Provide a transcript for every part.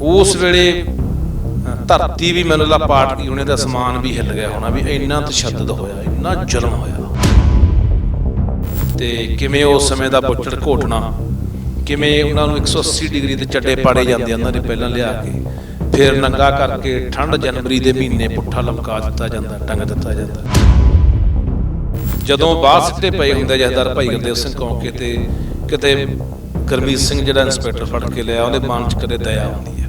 ਉਸ ਵੇਲੇ ਧਰਤੀ ਵੀ ਮੈਨੂੰ ਲਾ ਪਾਟ ਗਈ ਹੋਣੀ ਤੇ ਅਸਮਾਨ ਵੀ ਹਿੱਲ ਗਿਆ ਹੋਣਾ ਵੀ ਇੰਨਾ ਤਸ਼ੱਦਦ ਹੋਇਆ, ਇੰਨਾ ਜ਼ੁਲਮ ਹੋਇਆ। ਤੇ ਕਿਵੇਂ ਉਸ ਸਮੇਂ ਦਾ ਬੁੱਚੜ ਘੋਟਣਾ, ਕਿਵੇਂ ਉਹਨਾਂ ਨੂੰ 180 ਡਿਗਰੀ ਤੇ ਚੱਡੇ ਪਾੜੇ ਜਾਂਦੇ ਉਹਨਾਂ ਨੇ ਪਹਿਲਾਂ ਲਿਆ ਕੇ, ਫਿਰ ਨੰਗਾ ਕਰਕੇ ਠੰਡ ਜਨਵਰੀ ਦੇ ਮਹੀਨੇ ਪੁੱਠਾ ਲਮਕਾ ਦਿੱਤਾ ਜਾਂਦਾ, ਟੰਗ ਦਿੱਤਾ ਜਾਂਦਾ। ਜਦੋਂ ਬਾਹਰ ਸਿੱਟੇ ਪਏ ਹੁੰਦੇ ਜਹਦਾਰ ਭਾਈ ਗੁਰਦੇਵ ਸਿੰਘ ਕੌਂਕੇ ਤੇ, ਕਿਤੇ ਗਰਮੀਤ ਸਿੰਘ ਜਿਹੜਾ ਇੰਸਪੈਕਟਰ ਫੜ ਕੇ ਲਿਆ, ਉਹਦੇ ਮਨ 'ਚ ਕਦੇ ਦਇਆ ਆਉਂਦੀ ਹੈ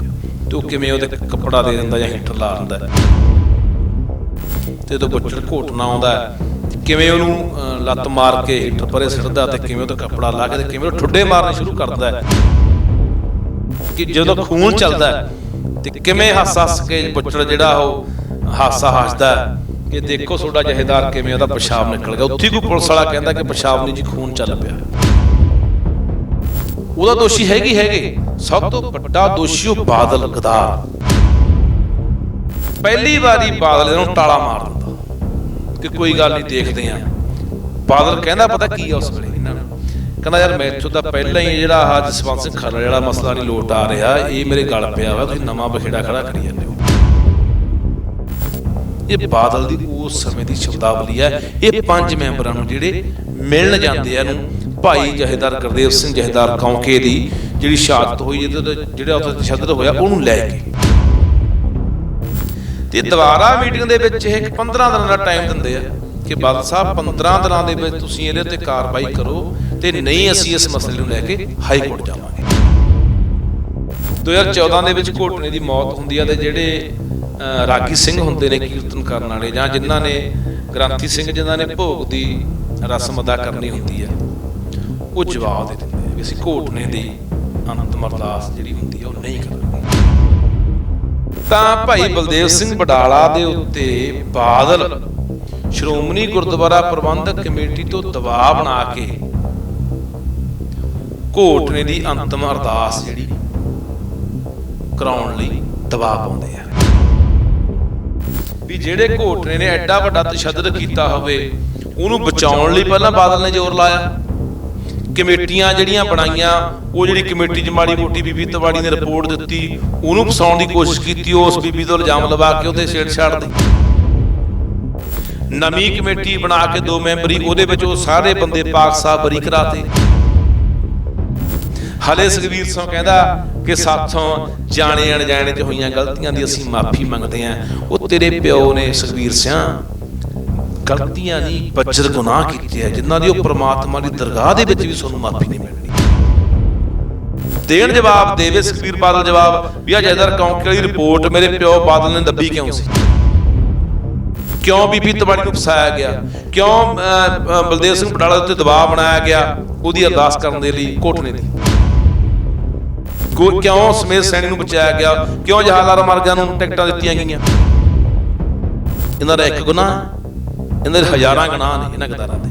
ਤੇ ਉਹ ਕਿਵੇਂ ਉਹਦੇ ਕੱਪੜਾ ਦੇ ਦਿੰਦਾ ਜਾਂ ਹੀਟਰ ਲਾ ਦਿੰਦਾ? ਤੇ ਜਦੋਂ ਬੁੱਚੜ ਘੋਟਣਾ ਆਉਂਦਾ ਕਿਵੇਂ ਉਹਨੂੰ ਲੱਤ ਮਾਰ ਕੇ ਹੀਟਰ ਪਰੇ ਸਿੱਟਦਾ ਤੇ ਕਿਵੇਂ ਉਹਦਾ ਕੱਪੜਾ ਲਾ ਕੇ ਤੇ ਕਿਵੇਂ ਉਹ ਠੁੱਡੇ ਮਾਰਨੇ ਸ਼ੁਰੂ ਕਰਦਾ ਹੈ। ਕਿ ਜਦੋਂ ਖੂਨ ਚੱਲਦਾ ਤੇ ਕਿਵੇਂ ਹੱਸ ਹੱਸ ਕੇ ਬੁੱਚੜ ਜਿਹੜਾ ਉਹ ਹਾਸਾ ਹੱਸਦਾ ਕਿ ਦੇਖੋ ਤੁਹਾਡਾ ਜਹੇਦਾਰ ਕਿਵੇਂ ਉਹਦਾ ਪਿਸ਼ਾਬ ਨਿਕਲ ਗਿਆ। ਉੱਥੇ ਕੋਈ ਪੁਲਿਸ ਵਾਲਾ ਕਹਿੰਦਾ ਕਿ ਪਿਸ਼ਾਬ ਨਹੀਂ ਜੀ, ਖੂਨ ਚੱਲ ਪਿਆ। ਉਹਦਾ ਦੋਸ਼ੀ ਹੈਗੀ ਹੈਗੇ। ਸਭ ਤੋਂ ਵੱਡਾ ਦੋਸ਼ੀ ਉਹ ਬਾਦਲ ਗਦਾਰ। ਪਹਿਲੀ ਵਾਰੀ ਬਾਦਲ ਇਹਨੂੰ ਟਾਲਾ ਮਾਰ ਦਿੰਦਾ। ਕਿ ਕੋਈ ਗੱਲ ਨਹੀਂ, ਦੇਖਦੇ ਆ। ਬਾਦਲ ਕਹਿੰਦਾ, ਪਤਾ ਕੀ ਆ ਉਸ ਵੇਲੇ? ਇਹਨਾਂ ਨੂੰ ਕਹਿੰਦਾ, ਯਾਰ ਮੈਥੋਂ ਤਾਂ ਪਹਿਲਾਂ ਹੀ ਜਿਹੜਾ ਆਹ ਜਸਵੰਤ ਸਿੰਘ ਖਰੜ ਵਾਲਾ ਮਸਲਾ ਨਹੀਂ ਲੋਟ ਆ ਰਿਹਾ, ਇਹ ਮੇਰੇ ਗਲ ਪਿਆ ਵਾ, ਤੁਸੀਂ ਨਵਾਂ ਬਖੇੜਾ ਖੜਾ ਕਰੀ ਜਾਂਦੇ ਹੋ। ਇਹ ਬਾਦਲ ਦੀ ਉਸ ਸਮੇਂ ਦੀ ਸ਼ਬਦਾਵਲੀ ਹੈ ਇਹ ਪੰਜ ਮੈਂਬਰਾਂ ਨੂੰ ਜਿਹੜੇ ਮਿਲਣ ਜਾਂਦੇ ਆ ਨੂੰ ਭਾਈ ਜਹੇਦਾਰ ਕਰਦੇਵ ਸਿੰਘ ਜਹੇਦਾਰ ਕੌਂਕੇ ਦੀ ਜਿਹੜੀ ਸ਼ਹਾਦਤ ਹੋਈ ਜਿਹਦੇ ਜਿਹੜਾ ਉੱਥੇ ਤਸ਼ੱਦਦ ਹੋਇਆ, ਉਹਨੂੰ ਲੈ ਕੇ। ਤੇ ਦੁਬਾਰਾ ਮੀਟਿੰਗ ਦੇ ਵਿੱਚ ਇਹ 15 ਦਿਨਾਂ ਦਾ ਟਾਈਮ ਦਿੰਦੇ ਆ ਕਿ ਬਾਦਲ ਸਾਹਿਬ 15 ਦਿਨਾਂ ਦੇ ਵਿੱਚ ਤੁਸੀਂ ਇਹਦੇ ਤੇ ਕਾਰਵਾਈ ਕਰੋ ਤੇ ਨਹੀਂ ਅਸੀਂ ਇਸ ਮਸਲੇ ਨੂੰ ਲੈ ਕੇ ਹਾਈ ਕੋਰਟ ਜਾਵਾਂਗੇ। 2014 ਦੇ ਵਿੱਚ ਘੋਟਣੇ ਦੀ ਮੌਤ ਹੁੰਦੀ ਆ ਤੇ ਜਿਹੜੇ ਰਾਗੀ ਸਿੰਘ ਹੁੰਦੇ ਨੇ ਕੀਰਤਨ ਕਰਨ ਵਾਲੇ ਜਾਂ ਜਿਨ੍ਹਾਂ ਨੇ ਗ੍ਰੰਥੀ ਸਿੰਘ, ਜਿਨ੍ਹਾਂ ਨੇ ਭੋਗ ਦੀ ਰਸਮ ਅਦਾ ਕਰਨੀ ਹੁੰਦੀ ਹੈ ਉਹ ਜਵਾਬ ਦੇ ਦਿੰਦੇ ਆ ਵੀ ਅਸੀਂ ਘੋਟਣੇ ਦੀ ਅੰਤਮ ਅਰਦਾਸ ਜਿਹੜੀ ਹੁੰਦੀ ਹੈ ਉਹ ਨਹੀਂ ਕਰਾਂਗੇ ਤਾਂ ਭਾਈ ਬਲਦੇਵ ਸਿੰਘ ਬਡਾਲਾ ਦੇ ਉੱਤੇ ਬਾਦਲ ਸ਼੍ਰੋਮਣੀ ਗੁਰਦੁਆਰਾ ਪ੍ਰਬੰਧਕ ਕਮੇਟੀ ਤੋਂ ਦਬਾਅ ਬਣਾ ਕੇ ਘੋਟਣੇ ਦੀ ਅੰਤਮ ਅਰਦਾਸ ਜਿਹੜੀ ਕਰਾਉਣ ਲਈ ਦਬਾਅ ਪਾਉਂਦੇ ਆ। ਵੀ ਜਿਹੜੇ ਘੋਟਣੇ ਨੇ ਐਡਾ ਵੱਡਾ ਤਸ਼ੱਦਦ ਕੀਤਾ ਹੋਵੇ, ਉਹਨੂੰ ਬਚਾਉਣ ਲਈ ਪਹਿਲਾਂ ਬਾਦਲ ਨੇ ਜ਼ੋਰ ਲਾਇਆ। ਕਮੇਟੀਆਂ ਜਿਹੜੀਆਂ ਬਣਾਈਆਂ, ਉਹ ਜਿਹੜੀ ਕਮੇਟੀ ਚ ਮਾੜੀ ਮੋਟੀ ਬੀਬੀ ਤਵਾੜੀ ਨੇ ਰਿਪੋਰਟ ਦਿੱਤੀ, ਉਹਨੂੰ ਫਸਾਉਣ ਦੀ ਕੋਸ਼ਿਸ਼ ਕੀਤੀ ਉਸ ਬੀਬੀ ਤੋਂ ਇਲਜ਼ਾਮ ਲਵਾ ਕੇ ਉਹਦੇ ਛੇੜ ਛਾੜ ਦੀ ਨਵੀਂ ਕਮੇਟੀ ਬਣਾ ਕੇ ਦੋ ਮੈਂਬਰੀ, ਉਹਦੇ ਵਿੱਚ ਉਹ ਸਾਰੇ ਬੰਦੇ ਪਾਕ ਸਾਹਿਬ ਬਰੀ ਕਰਾਤੇ। ਹਲੇ ਸੁਖਵੀਰ ਸਿੰਘ ਕਹਿੰਦਾ ਕਿ ਸਾਥੋਂ ਜਾਣੇ ਅਣਜਾਣੇ ਚ ਹੋਈਆਂ ਗਲਤੀਆਂ ਦੀ ਅਸੀਂ ਮਾਫੀ ਮੰਗਦੇ ਆਂ ਉਹ ਤੇਰੇ ਪਿਓ ਨੇ ਸੁਖਵੀਰ ਸਿੰਘ। ਗਲਤੀਆਂ ਨਹੀਂ ਬੱਜਰ ਗੁਨਾਹ ਕੀਤੇ ਆ ਜਿਨ੍ਹਾਂ ਦੀ ਉਹ ਪ੍ਰਮਾਤਮਾ ਦੀ ਦਰਗਾਹ ਦੇ ਵਿੱਚ ਵੀ ਤੁਹਾਨੂੰ ਮਾਫੀ ਨਹੀਂ ਮਿਲਣੀ ਦੇਣ ਜਵਾਬ ਦੇਵੇ ਸੁਖਵੀਰ ਬਾਦਲ ਜਵਾਬ ਵੀ ਆ ਜੈਦਰ ਕੌਂਕੇ ਵਾਲੀ ਰਿਪੋਰਟ ਮੇਰੇ ਪਿਓ ਬਾਦਲ ਨੇ ਦੱਬੀ ਕਿਉਂ ਸੀ? ਕਿਉਂ ਬੀਬੀ ਤਵਾੜੀ ਨੂੰ ਫਸਾਇਆ ਗਿਆ? ਕਿਉਂ ਅਹ, ਬਲਦੇਵ ਸਿੰਘ ਬਟਾਲਾ ਉੱਤੇ ਦਬਾਅ ਬਣਾਇਆ ਗਿਆ? ਉਹਦੀ ਅਰਦਾਸ ਕਰਨ ਦੇ ਲਈ ਕੋਟਨੇ ਦੀ ਕੋ- ਕਿਉਂ ਸਮੇਤ ਸੈਣੀ ਨੂੰ ਬਚਾਇਆ ਗਿਆ? ਕਿਉਂ ਜਹਾਲਾਰ ਮਾਰਗਾਂ ਨੂੰ ਟਿਕਟਾਂ ਦਿੱਤੀਆਂ ਗਈਆਂ? ਇਹਨਾਂ ਦਾ ਇੱਕ ਗੁਨਾਹ ਇਹਨਾਂ ਦੇ ਹਜ਼ਾਰਾਂ ਗੁਨਾਹ ਨੇ ਇਹਨਾਂ ਗਦਾਰਾਂ ਦੇ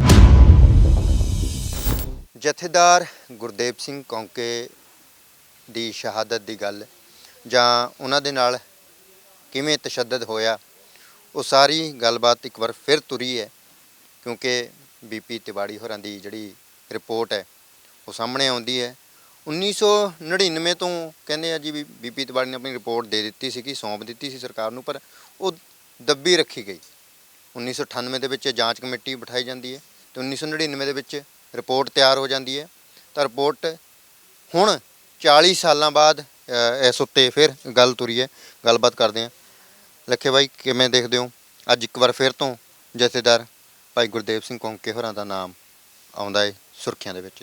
ਜਥੇਦਾਰ ਗੁਰਦੇਵ ਸਿੰਘ ਕੌਂਕੇ ਦੀ ਸ਼ਹਾਦਤ ਦੀ ਗੱਲ ਜਾਂ ਉਹਨਾਂ ਦੇ ਨਾਲ ਕਿਵੇਂ ਤਸ਼ੱਦਦ ਹੋਇਆ, ਉਹ ਸਾਰੀ ਗੱਲਬਾਤ ਇੱਕ ਵਾਰ ਫਿਰ ਤੁਰੀ ਹੈ, ਕਿਉਂਕਿ ਬੀਪੀ ਤਿਵਾੜੀ ਹੋਰਾਂ ਦੀ ਜਿਹੜੀ ਰਿਪੋਰਟ ਹੈ, ਉਹ ਸਾਹਮਣੇ ਆਉਂਦੀ ਹੈ। 1999 ਤੋਂ ਕਹਿੰਦੇ ਆ ਜੀ ਵੀ ਬੀਪੀ ਤਿਵਾੜੀ ਨੇ ਆਪਣੀ ਰਿਪੋਰਟ ਦੇ ਦਿੱਤੀ ਸੀ ਕਿ ਸੌਂਪ ਦਿੱਤੀ ਸੀ ਸਰਕਾਰ ਨੂੰ, ਪਰ ਉਹ ਦੱਬੀ ਰੱਖੀ ਗਈ। 1998 ਦੇ ਵਿੱਚ ਜਾਂਚ ਕਮੇਟੀ ਬਿਠਾਈ ਜਾਂਦੀ ਹੈ ਤੇ 1999 ਦੇ ਵਿੱਚ ਰਿਪੋਰਟ ਤਿਆਰ ਹੋ ਜਾਂਦੀ ਹੈ। ਤਾਂ ਰਿਪੋਰਟ ਹੁਣ 40 ਸਾਲਾਂ ਬਾਅਦ ਇਸ ਉੱਤੇ ਫਿਰ ਗੱਲ ਤੁਰੀ ਹੈ। ਗੱਲਬਾਤ ਕਰਦੇ ਹਾਂ। ਲੱਖੇ ਬਾਈ ਕਿਵੇਂ ਦੇਖਦੇ ਹੋ? ਅੱਜ ਇੱਕ ਵਾਰ ਫਿਰ ਤੋਂ ਜਥੇਦਾਰ ਭਾਈ ਗੁਰਦੇਵ ਸਿੰਘ ਕੌਂਕੇ ਹੋਰਾਂ ਦਾ ਨਾਮ ਆਉਂਦਾ ਹੈ ਸੁਰਖੀਆਂ ਦੇ ਵਿੱਚ।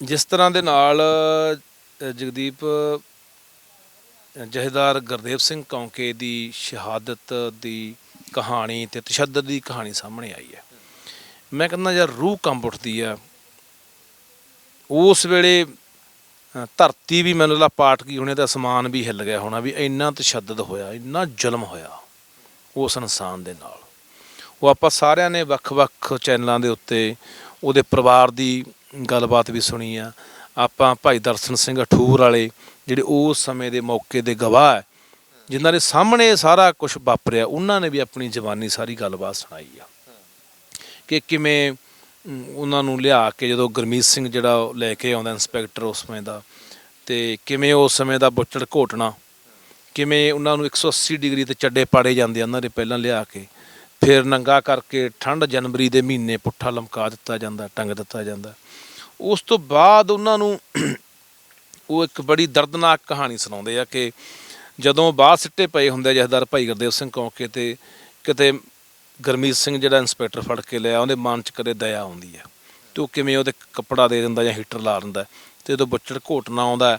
ਜਿਸ ਤਰ੍ਹਾਂ ਦੇ ਨਾਲ ਜਗਦੀਪ ਅ, ਜਹੇਦਾਰ ਗੁਰਦੇਵ ਸਿੰਘ ਕੌਂਕੇ ਦੀ ਸ਼ਹਾਦਤ ਦੀ ਕਹਾਣੀ ਤੇ ਤਸ਼ੱਦਦ ਦੀ ਕਹਾਣੀ ਸਾਹਮਣੇ ਆਈ ਹੈ। ਮੈਂ ਕਹਿੰਦਾ ਯਾਰ ਰੂਹ ਕੰਬ ਉੱਠਦੀ ਆ। ਉਸ ਵੇਲੇ ਧਰਤੀ ਵੀ ਮੈਨੂੰ ਲਾ ਪਾਟ ਗਈ ਹੋਣੀ ਤੇ ਅਸਮਾਨ ਵੀ ਹਿੱਲ ਗਿਆ ਹੋਣਾ ਵੀ ਇੰਨਾ ਤਸ਼ੱਦਦ ਹੋਇਆ, ਇੰਨਾ ਜ਼ੁਲਮ ਹੋਇਆ ਉਸ ਇਨਸਾਨ ਦੇ ਨਾਲ। ਉਹ ਆਪਾਂ ਸਾਰਿਆਂ ਨੇ ਵੱਖ-ਵੱਖ ਚੈਨਲਾਂ ਦੇ ਉੱਤੇ ਉਹਦੇ ਪਰਿਵਾਰ ਦੀ ਗੱਲਬਾਤ ਵੀ ਸੁਣੀ ਆ। ਆਪਾਂ ਭਾਈ ਦਰਸ਼ਨ ਸਿੰਘ ਅਠੂਰ ਵਾਲੇ ਜਿਹੜੇ ਉਸ ਸਮੇਂ ਦੇ ਮੌਕੇ ਦੇ ਗਵਾਹ ਹੈ ਜਿਨ੍ਹਾਂ ਦੇ ਸਾਹਮਣੇ ਸਾਰਾ ਕੁਝ ਵਾਪਰਿਆ, ਉਹਨਾਂ ਨੇ ਵੀ ਆਪਣੀ ਜਵਾਨੀ ਸਾਰੀ ਗੱਲਬਾਤ ਸੁਣਾਈ ਆ। ਕਿ ਕਿਵੇਂ ਉਹਨਾਂ ਨੂੰ ਲਿਆ ਕੇ ਜਦੋਂ ਗੁਰਮੀਤ ਸਿੰਘ ਜਿਹੜਾ ਲੈ ਕੇ ਆਉਂਦਾ ਇੰਸਪੈਕਟਰ ਉਸ ਸਮੇਂ ਦਾ, ਤੇ ਕਿਵੇਂ ਉਸ ਸਮੇਂ ਦਾ ਬੁੱਚੜ ਘੋਟਣਾ, ਕਿਵੇਂ ਉਹਨਾਂ ਨੂੰ 180 ਡਿਗਰੀ ਤੇ ਚੱਡੇ ਪਾੜੇ ਜਾਂਦੇ ਆ ਉਹਨਾਂ ਦੇ ਪਹਿਲਾਂ ਲਿਆ ਕੇ, ਫਿਰ ਨੰਗਾ ਕਰਕੇ ਠੰਡ ਜਨਵਰੀ ਦੇ ਮਹੀਨੇ ਪੁੱਠਾ ਲਮਕਾ ਦਿੱਤਾ ਜਾਂਦਾ, ਟੰਗ ਦਿੱਤਾ ਜਾਂਦਾ। ਉਸ ਤੋਂ ਬਾਅਦ ਉਹਨਾਂ ਨੂੰ ਉਹ ਇੱਕ ਬੜੀ ਦਰਦਨਾਕ ਕਹਾਣੀ ਸੁਣਾਉਂਦੇ ਆ ਕਿ ਜਦੋਂ ਬਾਹਰ ਸਿੱਟੇ ਪਏ ਹੁੰਦੇ ਆ ਜਥੇਦਾਰ ਭਾਈ ਗੁਰਦੇਵ ਸਿੰਘ ਕੌਂਕੇ ਤੇ ਕਿਤੇ ਗਰਮੀਤ ਸਿੰਘ ਜਿਹੜਾ ਇੰਸਪੈਕਟਰ ਫੜ ਕੇ ਲਿਆ ਉਹਦੇ ਮਨ 'ਚ ਕਦੇ ਦਇਆ ਆਉਂਦੀ ਹੈ ਤੇ ਉਹ ਕਿਵੇਂ ਉਹਦੇ ਕੱਪੜਾ ਦੇ ਦਿੰਦਾ ਜਾਂ ਹੀਟਰ ਲਾ ਦਿੰਦਾ। ਤੇ ਜਦੋਂ ਬੁੱਚੜ ਘੋਟਣਾ ਆਉਂਦਾ। ਹੈ,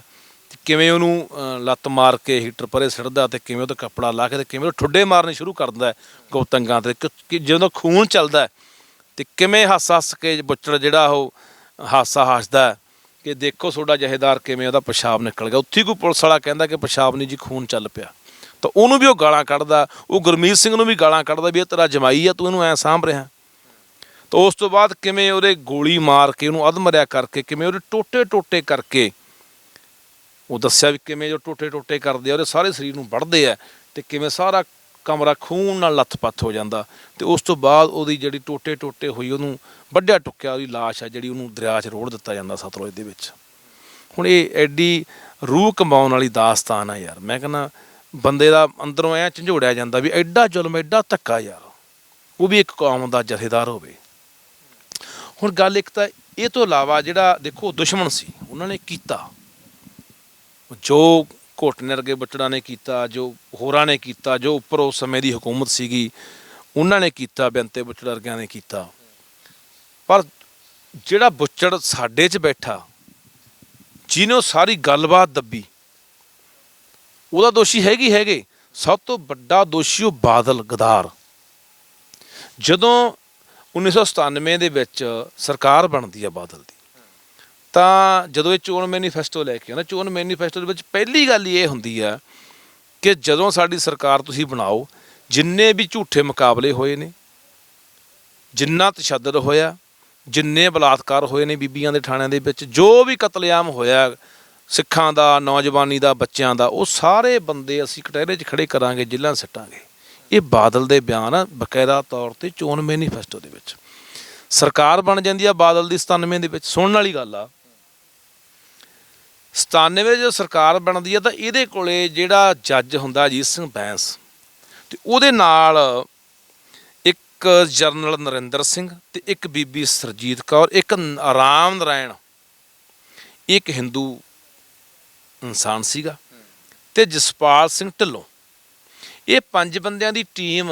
ਕਿਵੇਂ ਉਹਨੂੰ ਲੱਤ ਮਾਰ ਕੇ ਹੀਟਰ ਪਰੇ ਸਿੱਟਦਾ ਤੇ ਕਿਵੇਂ ਉਹਦਾ ਕੱਪੜਾ ਲਾ ਕੇ ਤੇ ਕਿਵੇਂ ਉਹ ਠੁੱਡੇ ਮਾਰਨੇ ਸ਼ੁਰੂ ਕਰ ਦਿੰਦਾ ਹੈ ਗੋਤੰਗਾਂ ਤੇ। ਕਿ- ਕਿ ਜਦੋਂ ਖੂਨ ਚੱਲਦਾ ਹੈ, ਤੇ ਕਿਵੇਂ ਹੱਸ ਹੱਸ ਕੇ ਬੁੱਚੜ ਜਿਹੜਾ ਉਹ ਹਾਸਾ ਹੱਸਦਾ ਕਿ ਦੇਖੋ ਤੁਹਾਡਾ ਜਹੇਦਾਰ ਕਿਵੇਂ ਉਹਦਾ ਪਿਸ਼ਾਬ ਨਿਕਲ ਗਿਆ। ਉੱਥੇ ਹੀ ਕੋਈ ਪੁਲਿਸ ਵਾਲਾ ਕਹਿੰਦਾ ਕਿ ਪਿਸ਼ਾਬ ਨਹੀਂ ਜੀ, ਖੂਨ ਚੱਲ ਪਿਆ। ਤਾਂ ਉਹਨੂੰ ਵੀ ਉਹ ਗਾਲਾਂ ਕੱਢਦਾ, ਉਹ ਗੁਰਮੀਤ ਸਿੰਘ ਨੂੰ ਵੀ ਗਾਲਾਂ ਕੱਢਦਾ ਵੀ ਇਹ ਤੇਰਾ ਜਮਾਈ ਆ, ਤੂੰ ਇਹਨੂੰ ਐ ਸਾਂਭ ਰਿਹਾ। ਤਾਂ ਉਸ ਤੋਂ ਬਾਅਦ ਕਿਵੇਂ ਉਹਦੇ ਗੋਲੀ ਮਾਰ ਕੇ ਉਹਨੂੰ ਅਧਮਰਿਆ ਕਰਕੇ, ਕਿਵੇਂ ਉਹਦੇ ਟੋਟੇ ਟੋਟੇ ਕਰਕੇ ਉਹ ਦੱਸਿਆ ਵੀ ਕਿਵੇਂ ਜੋ ਟੋਟੇ ਟੋਟੇ ਕਰਦੇ ਆ, ਉਹਦੇ ਸਾਰੇ ਸਰੀਰ ਨੂੰ ਵੜਦੇ ਆ ਤੇ ਕਿਵੇਂ ਸਾਰਾ ਕਮਰਾ ਖੂਨ ਨਾਲ ਲੱਥਪੱਥ ਹੋ ਜਾਂਦਾ ਤੇ ਉਸ ਤੋਂ ਬਾਅਦ ਉਹਦੀ ਜਿਹੜੀ ਟੋਟੇ ਟੋਟੇ ਹੋਈ ਉਹਨੂੰ ਵੱਡਿਆ ਟੁੱਕਿਆ, ਉਹਦੀ ਲਾਸ਼ ਆ ਜਿਹੜੀ ਉਹਨੂੰ ਦਰਿਆ 'ਚ ਰੋੜ ਦਿੱਤਾ ਜਾਂਦਾ ਸਤਲੁਜ ਦੇ ਵਿੱਚ। ਹੁਣ ਇਹ ਐਡੀ ਰੂਹ ਕਮਾਉਣ ਵਾਲੀ ਦਾਸਤਾਨ ਆ ਯਾਰ। ਮੈਂ ਕਹਿੰਦਾ ਬੰਦੇ ਦਾ ਅੰਦਰੋਂ ਐ ਝੰਝੋੜਿਆ ਜਾਂਦਾ ਵੀ ਐਡਾ ਜ਼ੁਲਮ, ਐਡਾ ਧੱਕਾ ਯਾਰ। ਉਹ ਵੀ ਇੱਕ ਕੌਮ ਦਾ ਜਥੇਦਾਰ ਹੋਵੇ। ਹੁਣ ਗੱਲ ਇੱਕ ਤਾਂ ਇਹ ਤੋਂ ਇਲਾਵਾ ਜਿਹੜਾ ਦੇਖੋ ਦੁਸ਼ਮਣ ਸੀ, ਉਹਨਾਂ ਨੇ ਕੀਤਾ। ਜੋ ਘੋਟਨੇ ਅਰਗੇ ਬੱਚੜਾਂ ਨੇ ਕੀਤਾ, ਜੋ ਹੋਰਾਂ ਨੇ ਕੀਤਾ, ਜੋ ਉੱਪਰ ਉਸ ਸਮੇਂ ਦੀ ਹਕੂਮਤ ਸੀਗੀ, ਉਹਨਾਂ ਨੇ ਕੀਤਾ ਬੈਂਤੇ ਬੁੱਚੜ ਅਰਗਿਆਂ ਨੇ ਕੀਤਾ। ਪਰ ਜਿਹੜਾ ਬੁੱਚੜ ਸਾਡੇ 'ਚ ਬੈਠਾ, ਜਿਹਨੇ ਉਹ ਸਾਰੀ ਗੱਲਬਾਤ ਦੱਬੀ, ਉਹਦਾ ਦੋਸ਼ੀ ਹੈਗੀ ਹੈਗੇ। ਸਭ ਤੋਂ ਵੱਡਾ ਦੋਸ਼ੀ ਉਹ ਬਾਦਲ ਗਦਾਰ। ਜਦੋਂ 1997 ਦੇ ਵਿੱਚ ਸਰਕਾਰ ਬਣਦੀ ਆ ਬਾਦਲ ਦੀ ਤਾਂ ਜਦੋਂ ਇਹ ਚੋਣ ਮੈਨੀਫੈਸਟੋ ਲੈ ਕੇ ਆਉਂਦਾ, ਚੋਣ ਮੈਨੀਫੈਸਟੋ ਦੇ ਵਿੱਚ ਪਹਿਲੀ ਗੱਲ ਇਹ ਹੁੰਦੀ ਆ ਕਿ ਜਦੋਂ ਸਾਡੀ ਸਰਕਾਰ ਤੁਸੀਂ ਬਣਾਓ, ਜਿੰਨੇ ਵੀ ਝੂਠੇ ਮੁਕਾਬਲੇ ਹੋਏ ਨੇ, ਜਿੰਨਾ ਤਸ਼ੱਦਦ ਹੋਇਆ, ਜਿੰਨੇ ਬਲਾਤਕਾਰ ਹੋਏ ਨੇ ਬੀਬੀਆਂ ਦੇ ਥਾਣਿਆਂ ਦੇ ਵਿੱਚ, ਜੋ ਵੀ ਕਤਲੇਆਮ ਹੋਇਆ, ਸਿੱਖਾਂ ਦਾ, ਨੌਜਵਾਨੀ ਦਾ, ਬੱਚਿਆਂ ਦਾ, ਉਹ ਸਾਰੇ ਬੰਦੇ ਅਸੀਂ ਕਟਹਿਰੇ 'ਚ ਖੜੇ ਕਰਾਂਗੇ, ਜ਼ਿਲ੍ਹਾ ਸੱਟਾਂਗੇ। ਇਹ ਬਾਦਲ ਦੇ ਬਿਆਨ ਆ ਬਕਾਇਦਾ ਤੌਰ ਤੇ ਚੋਣ ਮੈਨੀਫੈਸਟੋ ਦੇ ਵਿੱਚ। ਸਰਕਾਰ ਬਣ ਜਾਂਦੀ ਆ ਬਾਦਲ ਦੀ 97 ਦੇ ਵਿੱਚ। ਸੁਣਨ ਵਾਲੀ ਗੱਲ ਆ 97 ਜੋ ਸਰਕਾਰ ਬਣਦੀ ਆ ਤਾਂ ਇਹਦੇ ਕੋਲੇ ਜਿਹੜਾ ਜੱਜ ਹੁੰਦਾ ਅਜੀਤ ਸਿੰਘ ਬੈਂਸ, ਤੇ ਉਹਦੇ ਨਾਲ ਇੱਕ ਜਰਨਲ ਨਰਿੰਦਰ ਸਿੰਘ ਤੇ ਇੱਕ ਬੀਬੀ ਸਰਜੀਤ ਕੌਰ, ਇੱਕ ਨ- ਰਾਮ ਨਾਰਾਇਣ, ਇੱਕ ਹਿੰਦੂ ਇਨਸਾਨ ਸੀਗਾ ਤੇ ਜਸਪਾਲ ਸਿੰਘ ਢਿੱਲੋਂ। ਇਹ ਪੰਜ ਬੰਦਿਆਂ ਦੀ ਟੀਮ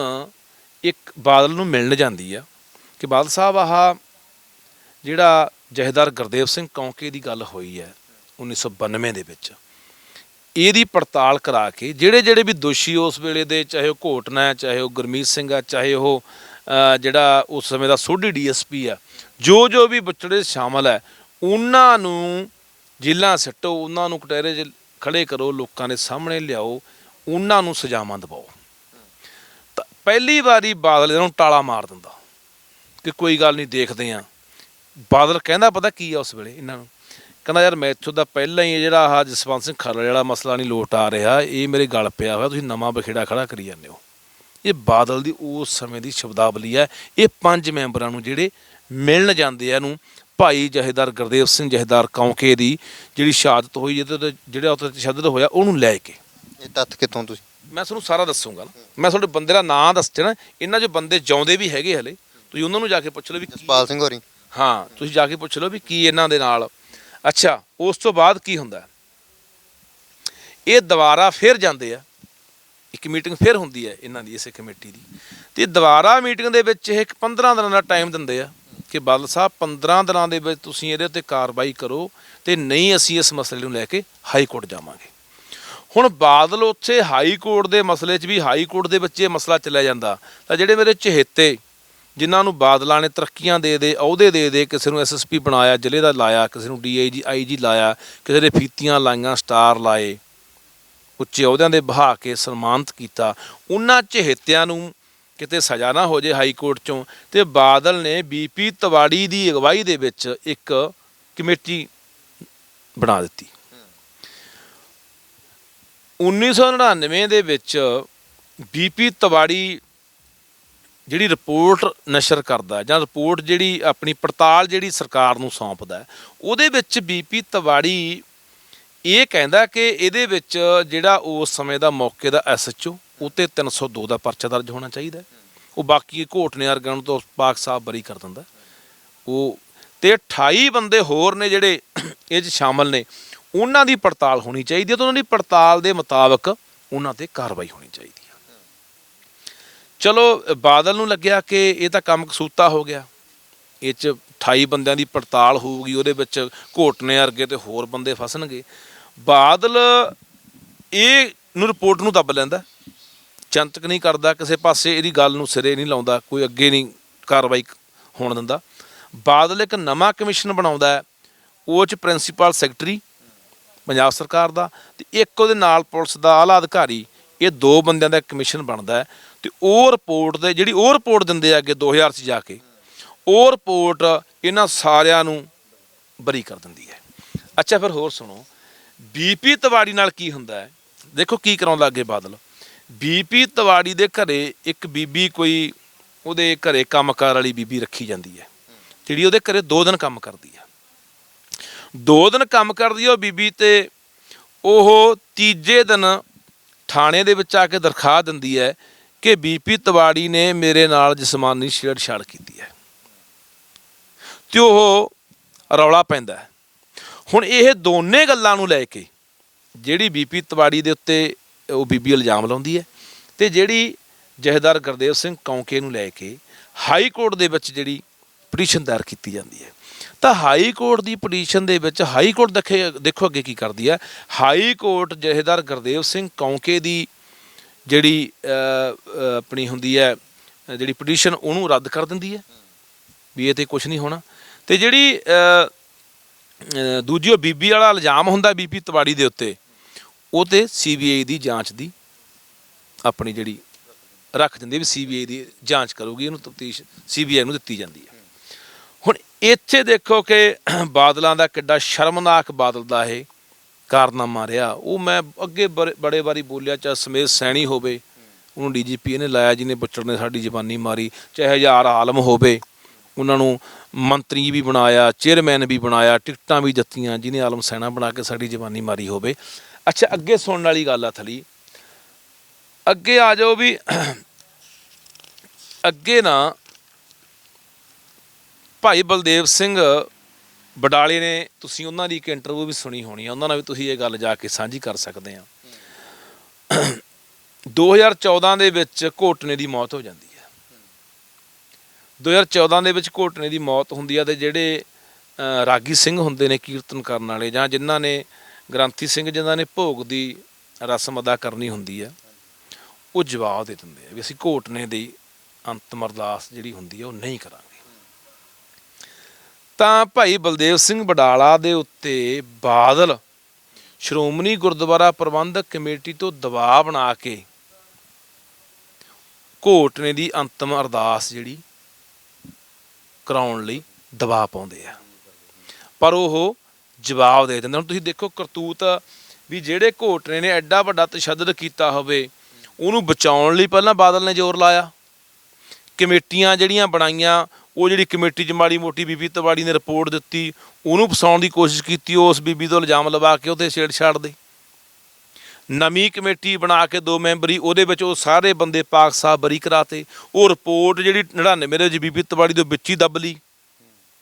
ਇੱਕ ਬਾਦਲ ਨੂੰ ਮਿਲਣ ਜਾਂਦੀ ਆ ਕਿ ਬਾਦਲ ਸਾਹਿਬ, ਆਹ ਜਿਹੜਾ ਜਹੇਦਾਰ ਗੁਰਦੇਵ ਸਿੰਘ ਕੌਂਕੇ ਦੀ ਗੱਲ ਹੋਈ ਹੈ 1992 ਦੇ ਵਿੱਚ। ਇਹਦੀ ਪੜਤਾਲ ਕਰਾ ਕੇ ਜਿਹੜੇ ਜਿਹੜੇ ਵੀ ਦੋਸ਼ੀ ਉਸ ਵੇਲੇ ਦੇ, ਚਾਹੇ ਉਹ ਘੋਟਨਾ ਹੈ, ਚਾਹੇ ਉਹ ਗੁਰਮੀਤ ਸਿੰਘ ਆ ਚਾਹੇ ਉਹ ਜਿਹੜਾ ਉਸ ਸਮੇਂ ਦਾ ਸੋਢੀ ਡੀਐਸਪੀ ਆ ਜੋ ਜੋ ਵੀ ਬਚੜੇ ਸ਼ਾਮਲ ਹੈ, ਉਹਨਾਂ ਨੂੰ ਜੇਲਾਂ ਸੱਟੋ, ਉਹਨਾਂ ਨੂੰ ਕਟਹਿਰੇ 'ਚ ਖੜੇ ਕਰੋ, ਲੋਕਾਂ ਦੇ ਸਾਹਮਣੇ ਲਿਆਓ, ਉਹਨਾਂ ਨੂੰ ਸਜ਼ਾਵਾਂ ਦਿਵਾਓ। ਤਾਂ ਪਹਿਲੀ ਵਾਰੀ ਬਾਦਲ ਇਹਨਾਂ ਨੂੰ ਟਾਲਾ ਮਾਰ ਦਿੰਦਾ। ਕਿ ਕੋਈ ਗੱਲ ਨਹੀਂ ਦੇਖਦੇ ਆ ਬਾਦਲ ਕਹਿੰਦਾ ਪਤਾ ਕੀ ਆ ਉਸ ਵੇਲੇ ਇਹਨਾਂ ਨੂੰ? ਕਹਿੰਦਾ ਯਾਰ ਮੈਥੋਂ ਦਾ ਪਹਿਲਾਂ ਹੀ ਇਹ ਜਿਹੜਾ ਆਹ ਜਸਵੰਤ ਸਿੰਘ ਖਰੜ ਵਾਲਾ ਮਸਲਾ ਨਹੀਂ ਲੋਟ ਆ ਰਿਹਾ ਇਹ ਮੇਰੇ ਗਲ ਪਿਆ ਹੋਇਆ ਤੁਸੀਂ ਨਵਾਂ ਬਖੇੜਾ ਖੜਾ ਕਰੀ ਜਾਂਦੇ ਹੋ। ਇਹ ਬਾਦਲ ਦੀ ਉਸ ਸਮੇਂ ਦੀ ਸ਼ਬਦਾਵਲੀ ਹੈ ਇਹ ਪੰਜ ਮੈਂਬਰਾਂ ਨੂੰ ਜਿਹੜੇ ਮਿਲਣ ਜਾਂਦੇ ਆ ਇਹਨੂੰ ਭਾਈ ਜਹੇਦਾਰ ਗੁਰਦੇਵ ਸਿੰਘ ਜਹੇਦਾਰ ਕੌਂਕੇ ਦੀ ਜਿਹੜੀ ਸ਼ਹਾਦਤ ਹੋਈ ਜਿਹਦੇ ਜਿਹੜਾ ਉੱਤੇ ਤਸ਼ੱਦਦ ਹੋਇਆ ਉਹਨੂੰ ਲੈ ਕੇ। ਇਹ ਤੱਥ ਕਿੱਥੋਂ ਤੁਸੀਂ? ਮੈਂ ਤੁਹਾਨੂੰ ਸਾਰਾ ਦੱਸੂਗਾ ਨਾ। ਮੈਂ ਤੁਹਾਡੇ ਬੰਦੇ ਦਾ ਨਾਂ ਦੱਸ ਦੇਣਾ ਇਹਨਾਂ 'ਚ ਬੰਦੇ ਜਿਉਂਦੇ ਵੀ ਹੈਗੇ ਹਲੇ। ਤੁਸੀਂ ਉਹਨਾਂ ਨੂੰ ਜਾ ਕੇ ਪੁੱਛ ਲਓ ਵੀ ਕੀ ਜਸਪਾਲ ਸਿੰਘ ਹੋਰੀ। ਹਾਂ ਤੁਸੀਂ ਜਾ ਕੇ ਪੁੱਛ ਲਓ ਵੀ ਕੀ ਇਹਨਾਂ ਦੇ ਨਾਲ ਅੱਛਾ, ਉਸ ਤੋਂ ਬਾਅਦ ਕੀ ਹੁੰਦਾ? ਇਹ ਦੁਬਾਰਾ ਫਿਰ ਜਾਂਦੇ ਆ। ਇੱਕ ਮੀਟਿੰਗ ਫਿਰ ਹੁੰਦੀ ਹੈ ਇਹਨਾਂ ਦੀ, ਇਸੇ ਕਮੇਟੀ ਦੀ। ਤੇ ਦੁਬਾਰਾ ਮੀਟਿੰਗ ਦੇ ਵਿੱਚ ਇਹ ਇੱਕ 15 ਦਿਨਾਂ ਦਾ ਟਾਈਮ ਦਿੰਦੇ ਆ ਕਿ ਬਾਦਲ ਸਾਹਿਬ 15 ਦਿਨਾਂ ਦੇ ਵਿੱਚ ਤੁਸੀਂ ਇਹਦੇ ਉੱਤੇ ਕਾਰਵਾਈ ਕਰੋ ਤੇ ਨਹੀਂ ਅਸੀਂ ਇਸ ਮਸਲੇ ਨੂੰ ਲੈ ਕੇ ਹਾਈ ਕੋਰਟ ਜਾਵਾਂਗੇ। ਹੁਣ ਬਾਦਲ ਉੱਥੇ ਹਾਈ ਕੋਰਟ ਦੇ ਮਸਲੇ 'ਚ ਵੀ ਹਾਈ ਕੋਰਟ ਦੇ ਵਿੱਚ ਇਹ ਮਸਲਾ ਚੱਲਿਆ ਜਾਂਦਾ ਤਾਂ ਜਿਹੜੇ ਮੇਰੇ ਚਹੇਤੇ ਜਿਨ੍ਹਾਂ ਨੂੰ ਬਾਦਲਾਂ ਨੇ ਤਰੱਕੀਆਂ ਦੇ ਦੇ, ਅਹੁਦੇ ਦੇ ਦੇ, ਕਿਸੇ ਨੂੰ ਐਸਐਸਪੀ ਬਣਾਇਆ, ਜ਼ਿਲ੍ਹੇ ਦਾ ਲਾਇਆ, ਕਿਸੇ ਨੂੰ ਡੀਆਈਜੀ ਆਈਜੀ ਲਾਇਆ, ਕਿਸੇ ਦੇ ਫੀਤੀਆਂ ਲਾਈਆਂ, ਸਟਾਰ ਲਾਏ, ਉੱਚੇ ਅਹੁਦਿਆਂ ਦੇ ਬਹਾ ਕੇ ਸਨਮਾਨਿਤ ਕੀਤਾ। ਉਹਨਾਂ ਚਹੇਤਿਆਂ ਨੂੰ ਕਿਤੇ ਸਜ਼ਾ ਨਾ ਹੋ ਜੇ ਹਾਈ ਕੋਰਟ ਚੋਂ, ਤੇ ਬਾਦਲ ਨੇ ਬੀਪੀ ਤਵਾੜੀ ਦੀ ਅਗਵਾਈ ਦੇ ਵਿੱਚ ਇੱਕ ਕਮੇਟੀ ਬਣਾ ਦਿੱਤੀ। 1999 ਦੇ ਵਿੱਚ ਬੀਪੀ ਤਵਾੜੀ ਜਿਹੜੀ ਰਿਪੋਰਟ ਨਸ਼ਰ ਕਰਦਾ ਜਾਂ ਰਿਪੋਰਟ ਜਿਹੜੀ ਆਪਣੀ ਪੜਤਾਲ ਜਿਹੜੀ ਸਰਕਾਰ ਨੂੰ ਸੌਂਪਦਾ ਉਹਦੇ ਵਿੱਚ ਬੀਪੀ ਤਵਾੜੀ ਇਹ ਕਹਿੰਦਾ ਕਿ ਇਹਦੇ ਵਿੱਚ ਜਿਹੜਾ ਉਸ ਸਮੇਂ ਦਾ ਮੌਕੇ ਦਾ ਐਸਐਚਓ ਉਤੇ 302 ਦਾ ਪਰਚਾ ਦਰਜ ਹੋਣਾ ਚਾਹੀਦਾ ਉਹ ਬਾਕੀ ਘੋਟਨੇ ਨੇ ਅਰਗਣ ਤੋਂ ਪਾਕ ਸਾਹਿਬ ਬਰੀ ਕਰ ਦਿੰਦਾ ਉਹ ਤੇ 28 ਬੰਦੇ ਹੋਰ ਨੇ ਜਿਹੜੇ ਇਹ 'ਚ ਸ਼ਾਮਲ ਨੇ, ਉਹਨਾਂ ਦੀ ਪੜਤਾਲ ਹੋਣੀ ਚਾਹੀਦੀ ਹੈ ਤੇ ਉਹਨਾਂ ਦੀ ਪੜਤਾਲ ਦੇ ਮੁਤਾਬਕ ਉਹਨਾਂ ਤੇ ਕਾਰਵਾਈ ਹੋਣੀ ਚਾਹੀਦੀ ਚਲੋ, ਬਾਦਲ ਨੂੰ ਲੱਗਿਆ ਕਿ ਇਹ ਤਾਂ ਕੰਮ ਕਸੂਤਾ ਹੋ ਗਿਆ। ਇਹ 'ਚ 28 ਬੰਦਿਆਂ ਦੀ ਪੜਤਾਲ ਹੋਊਗੀ, ਉਹਦੇ ਵਿੱਚ ਘੋਟਨੇ ਵਰਗੇ ਤੇ ਹੋਰ ਬੰਦੇ ਫਸਣਗੇ। ਬਾਦਲ ਇਹ ਨੂੰ ਰਿਪੋਰਟ ਨੂੰ ਦੱਬ ਲੈਂਦਾ। ਚੰਤਕ ਨਹੀਂ ਕਰਦਾ, ਕਿਸੇ ਪਾਸੇ ਇਹਦੀ ਗੱਲ ਨੂੰ ਸਿਰੇ ਨਹੀਂ ਲਾਉਂਦਾ, ਕੋਈ ਅੱਗੇ ਨਹੀਂ ਕਾਰਵਾਈ ਹੋਣ ਦਿੰਦਾ। ਬਾਦਲ ਇੱਕ ਨਵਾਂ ਕਮਿਸ਼ਨ ਬਣਾਉਂਦਾ ਹੈ, ਉਹ ਚ ਪ੍ਰਿੰਸੀਪਲ ਸੈਕਟਰੀ, ਪੰਜਾਬ ਸਰਕਾਰ ਦਾ, ਤੇ ਇੱਕ ਉਹਦੇ ਨਾਲ ਪੁਲਿਸ ਦਾ ਆਲਾ ਅਧਿਕਾਰੀ, ਇਹ ਦੋ ਬੰਦਿਆਂ ਦਾ ਕਮਿਸ਼ਨ ਬਣਦਾ ਹੈ। ਤੇ ਉਹ ਰਿਪੋਰਟ ਦੇ, ਜਿਹੜੀ ਉਹ ਰਿਪੋਰਟ ਦਿੰਦੇ ਆ ਅੱਗੇ 2000 ਚ ਜਾ ਕੇ, ਉਹ ਰਿਪੋਰਟ ਇਹਨਾਂ ਸਾਰਿਆਂ ਨੂੰ ਬਰੀ ਕਰ ਦਿੰਦੀ ਹੈ। ਅੱਛਾ, ਫਿਰ ਹੋਰ ਸੁਣੋ। ਬੀਪੀ ਤਵਾੜੀ ਨਾਲ ਕੀ ਹੁੰਦਾ ਹੈ? ਦੇਖੋ ਕੀ ਕਰਾਉਂਦਾ ਅੱਗੇ ਬਾਦਲ। ਬੀਪੀ ਤਵਾੜੀ ਦੇ ਘਰੇ ਇੱਕ ਬੀਬੀ ਕੋਈ, ਉਹਦੇ ਘਰੇ ਕੰਮਕਾਰ ਵਾਲੀ ਬੀਬੀ ਰੱਖੀ ਜਾਂਦੀ ਹੈ। ਜਿਹੜੀ ਉਹਦੇ ਘਰੇ 2 ਦਿਨ ਕੰਮ ਕਰਦੀ ਹੈ। 2 ਦਿਨ ਕੰਮ ਕਰਦੀ ਹੈ ਉਹ ਬੀਬੀ ਤੇ ਉਹ ਤੀਜੇ ਦਿਨ ਥਾਣੇ ਦੇ ਵਿੱਚ ਆ ਕੇ ਦਰਖਾਸਤ ਦਿੰਦੀ ਹੈ ਕਿ ਬੀਪੀ ਤਵਾੜੀ ਨੇ ਮੇਰੇ ਨਾਲ ਜਿਸਮਾਨੀ ਛੇੜਛਾੜ ਕੀਤੀ ਹੈ। ਤੇ ਉਹ ਰੌਲਾ ਪੈਂਦਾ ਹੁਣ ਇਹ ਦੋਨੇ ਗੱਲਾਂ ਨੂੰ ਲੈ ਕੇ ਜਿਹੜੀ ਬੀਪੀ ਤਵਾੜੀ ਦੇ ਉੱਤੇ ਉਹ ਬੀਬੀ ਇਲਜ਼ਾਮ ਲਾਉਂਦੀ ਹੈ ਤੇ ਜਿਹੜੀ ਜਹੇਦਾਰ ਗੁਰਦੇਵ ਸਿੰਘ ਕੌਂਕੇ ਨੂੰ ਲੈ ਕੇ ਹਾਈ ਕੋਰਟ ਦੇ ਵਿੱਚ ਜਿਹੜੀ ਪਟੀਸ਼ਨ ਦਾਇਰ ਕੀਤੀ ਜਾਂਦੀ ਹੈ। ਤਾਂ ਹਾਈ ਕੋਰਟ ਦੀ ਪਟੀਸ਼ਨ ਦੇ ਵਿੱਚ ਹਾਈ ਕੋਰਟ ਦੇਖੇ ਦੇਖੋ ਅੱਗੇ ਕੀ ਕਰਦੀ ਹੈ। ਹਾਈ ਕੋਰਟ ਜਹੇਦਾਰ ਗੁਰਦੇਵ ਸਿੰਘ ਕੌਂਕੇ ਦੀ ਜਿਹੜੀ ਆਪਣੀ ਹੁੰਦੀ ਹੈ, ਜਿਹੜੀ ਪਟੀਸ਼ਨ ਉਹਨੂੰ ਰੱਦ ਕਰ ਦਿੰਦੀ ਹੈ, ਵੀ ਇਹ ਤੇ ਕੁਝ ਨਹੀਂ ਹੋਣਾ। ਤੇ ਜਿਹੜੀ ਦੂਜੀ ਉਹ ਬੀਬੀ ਵਾਲਾ ਇਲਜ਼ਾਮ ਹੁੰਦਾ ਬੀਬੀ ਤਵਾੜੀ ਦੇ ਉੱਤੇ, ਉਹ ਤੇ ਸੀਬੀਆਈ ਦੀ ਜਾਂਚ ਦੀ ਆਪਣੀ ਜਿਹੜੀ ਰੱਖ ਦਿੰਦੀ ਹੈ ਵੀ ਸੀਬੀਆਈ ਦੀ ਜਾਂਚ ਕਰੂਗੀ, ਇਹਨੂੰ ਤਫਤੀਸ਼ ਸੀਬੀਆਈ ਨੂੰ ਦਿੱਤੀ ਜਾਂਦੀ ਹੈ। ਹੁਣ ਇੱਥੇ ਦੇਖੋ ਕਿ ਬਾਦਲਾਂ ਦਾ ਕਿੱਡਾ ਸ਼ਰਮਨਾਕ ਬਾਦਲ ਦਾ ਇਹ ਕਾਰਨਾਮਾ ਰਿਹਾ ਉਹ ਮੈਂ ਅੱਗੇ ਬੜੇ- ਬੜੇ ਵਾਰੀ ਬੋਲਿਆ, ਚਾਹੇ ਸਮੇਤ ਸੈਣੀ ਹੋਵੇ, ਉਹਨੂੰ ਡੀਜੀਪੀ ਇਹਨੇ ਲਾਇਆ, ਜਿਹਨੇ ਬੁੱਚੜ ਨੇ ਸਾਡੀ ਜ਼ਬਾਨੀ ਮਾਰੀ, ਚਾਹੇ ਹਜ਼ਾਰ ਆਲਮ ਹੋਵੇ, ਉਹਨਾਂ ਨੂੰ ਮੰਤਰੀ ਵੀ ਬਣਾਇਆ, ਚੇਅਰਮੈਨ ਵੀ ਬਣਾਇਆ, ਟਿਕਟਾਂ ਵੀ ਦਿੱਤੀਆਂ, ਜਿਹਨੇ ਆਲਮ ਸੈਣਾ ਬਣਾ ਕੇ ਸਾਡੀ ਜ਼ਬਾਨੀ ਮਾਰੀ ਹੋਵੇ। ਅੱਛਾ, ਅੱਗੇ ਸੁਣਨ ਵਾਲੀ ਗੱਲ ਆ ਥਲੀ। ਅੱਗੇ ਆ ਜਾਓ ਵੀ, ਅੱਗੇ ਨਾ ਭਾਈ ਬਲਦੇਵ ਸਿੰਘ ਬਡਾਲੇ ਨੇ ਤੁਸੀਂ ਉਹਨਾਂ ਦੀ ਇੱਕ ਇੰਟਰਵਿਊ ਵੀ ਸੁਣੀ ਹੋਣੀ ਆ, ਉਹਨਾਂ ਨਾਲ ਵੀ ਤੁਸੀਂ ਇਹ ਗੱਲ ਜਾ ਕੇ ਸਾਂਝੀ ਕਰ ਸਕਦੇ ਆ। 2014 ਦੇ ਵਿੱਚ ਘੋਟਨੇ ਦੀ ਮੌਤ ਹੋ ਜਾਂਦੀ ਹੈ। 2014 ਦੇ ਵਿੱਚ ਘੋਟਨੇ ਦੀ ਮੌਤ ਹੁੰਦੀ ਆ ਤੇ ਜਿਹੜੇ ਰਾਗੀ ਸਿੰਘ ਹੁੰਦੇ ਨੇ ਕੀਰਤਨ ਕਰਨ ਵਾਲੇ ਜਾਂ ਜਿਨ੍ਹਾਂ ਨੇ ਗ੍ਰੰਥੀ ਸਿੰਘ ਜਿਨ੍ਹਾਂ ਨੇ ਭੋਗ ਦੀ ਰਸਮ ਅਦਾ ਕਰਨੀ ਹੁੰਦੀ ਹੈ ਉਹ ਜਵਾਬ ਦੇ ਦਿੰਦੇ ਆ ਵੀ ਅਸੀਂ ਘੋਟਨੇ ਦੀ ਅੰਤਮ ਅਰਦਾਸ ਜਿਹੜੀ ਹੁੰਦੀ ਹੈ ਉਹ ਨਹੀਂ ਕਰਾਂਗੇ। ਤਾਂ ਭਾਈ ਬਲਦੇਵ ਸਿੰਘ ਬਡਾਲਾ ਦੇ ਉੱਤੇ ਬਾਦਲ ਸ਼੍ਰੋਮਣੀ ਗੁਰਦੁਆਰਾ ਪ੍ਰਬੰਧਕ ਕਮੇਟੀ ਤੋਂ ਦਬਾਅ ਬਣਾ ਕੇ ਘੋਟਨੇ ਦੀ ਅੰਤਮ ਅਰਦਾਸ ਜਿਹੜੀ ਕਰਾਉਣ ਲਈ ਦਬਾਅ ਪਾਉਂਦੇ ਆ। ਪਰ ਉਹ ਜਵਾਬ ਦੇ ਦਿੰਦੇ ਹੁਣ ਤੁਸੀਂ ਦੇਖੋ ਕਰਤੂਤ ਵੀ ਜਿਹੜੇ ਘੋਟਨੇ ਨੇ ਐਡਾ ਵੱਡਾ ਤਸ਼ੱਦਦ ਕੀਤਾ ਹੋਵੇ, ਉਹਨੂੰ ਬਚਾਉਣ ਲਈ ਪਹਿਲਾਂ ਬਾਦਲ ਨੇ ਜ਼ੋਰ ਲਾਇਆ। ਕਮੇਟੀਆਂ ਜਿਹੜੀਆਂ ਬਣਾਈਆਂ ਉਹ ਜਿਹੜੀ ਕਮੇਟੀ 'ਚ ਮਾੜੀ ਮੋਟੀ ਬੀਬੀ ਤਵਾੜੀ ਨੇ ਰਿਪੋਰਟ ਦਿੱਤੀ, ਉਹਨੂੰ ਫਸਾਉਣ ਦੀ ਕੋਸ਼ਿਸ਼ ਕੀਤੀ ਉਸ ਬੀਬੀ ਤੋਂ ਇਲਜ਼ਾਮ ਲਵਾ ਕੇ ਉਹਤੇ ਛੇੜਛਾੜ ਦੇ। ਨਵੀਂ ਕਮੇਟੀ ਬਣਾ ਕੇ ਦੋ ਮੈਂਬਰੀ, ਉਹਦੇ ਵਿੱਚ ਉਹ ਸਾਰੇ ਬੰਦੇ ਪਾਕ ਸਾਹਿਬ ਬਰੀ ਕਰਾਤੇ। ਉਹ ਰਿਪੋਰਟ ਜਿਹੜੀ 99 ਦੇ ਬੀਬੀ ਤਵਾੜੀ ਦੇ ਵਿੱਚ ਹੀ ਦੱਬ ਲਈ।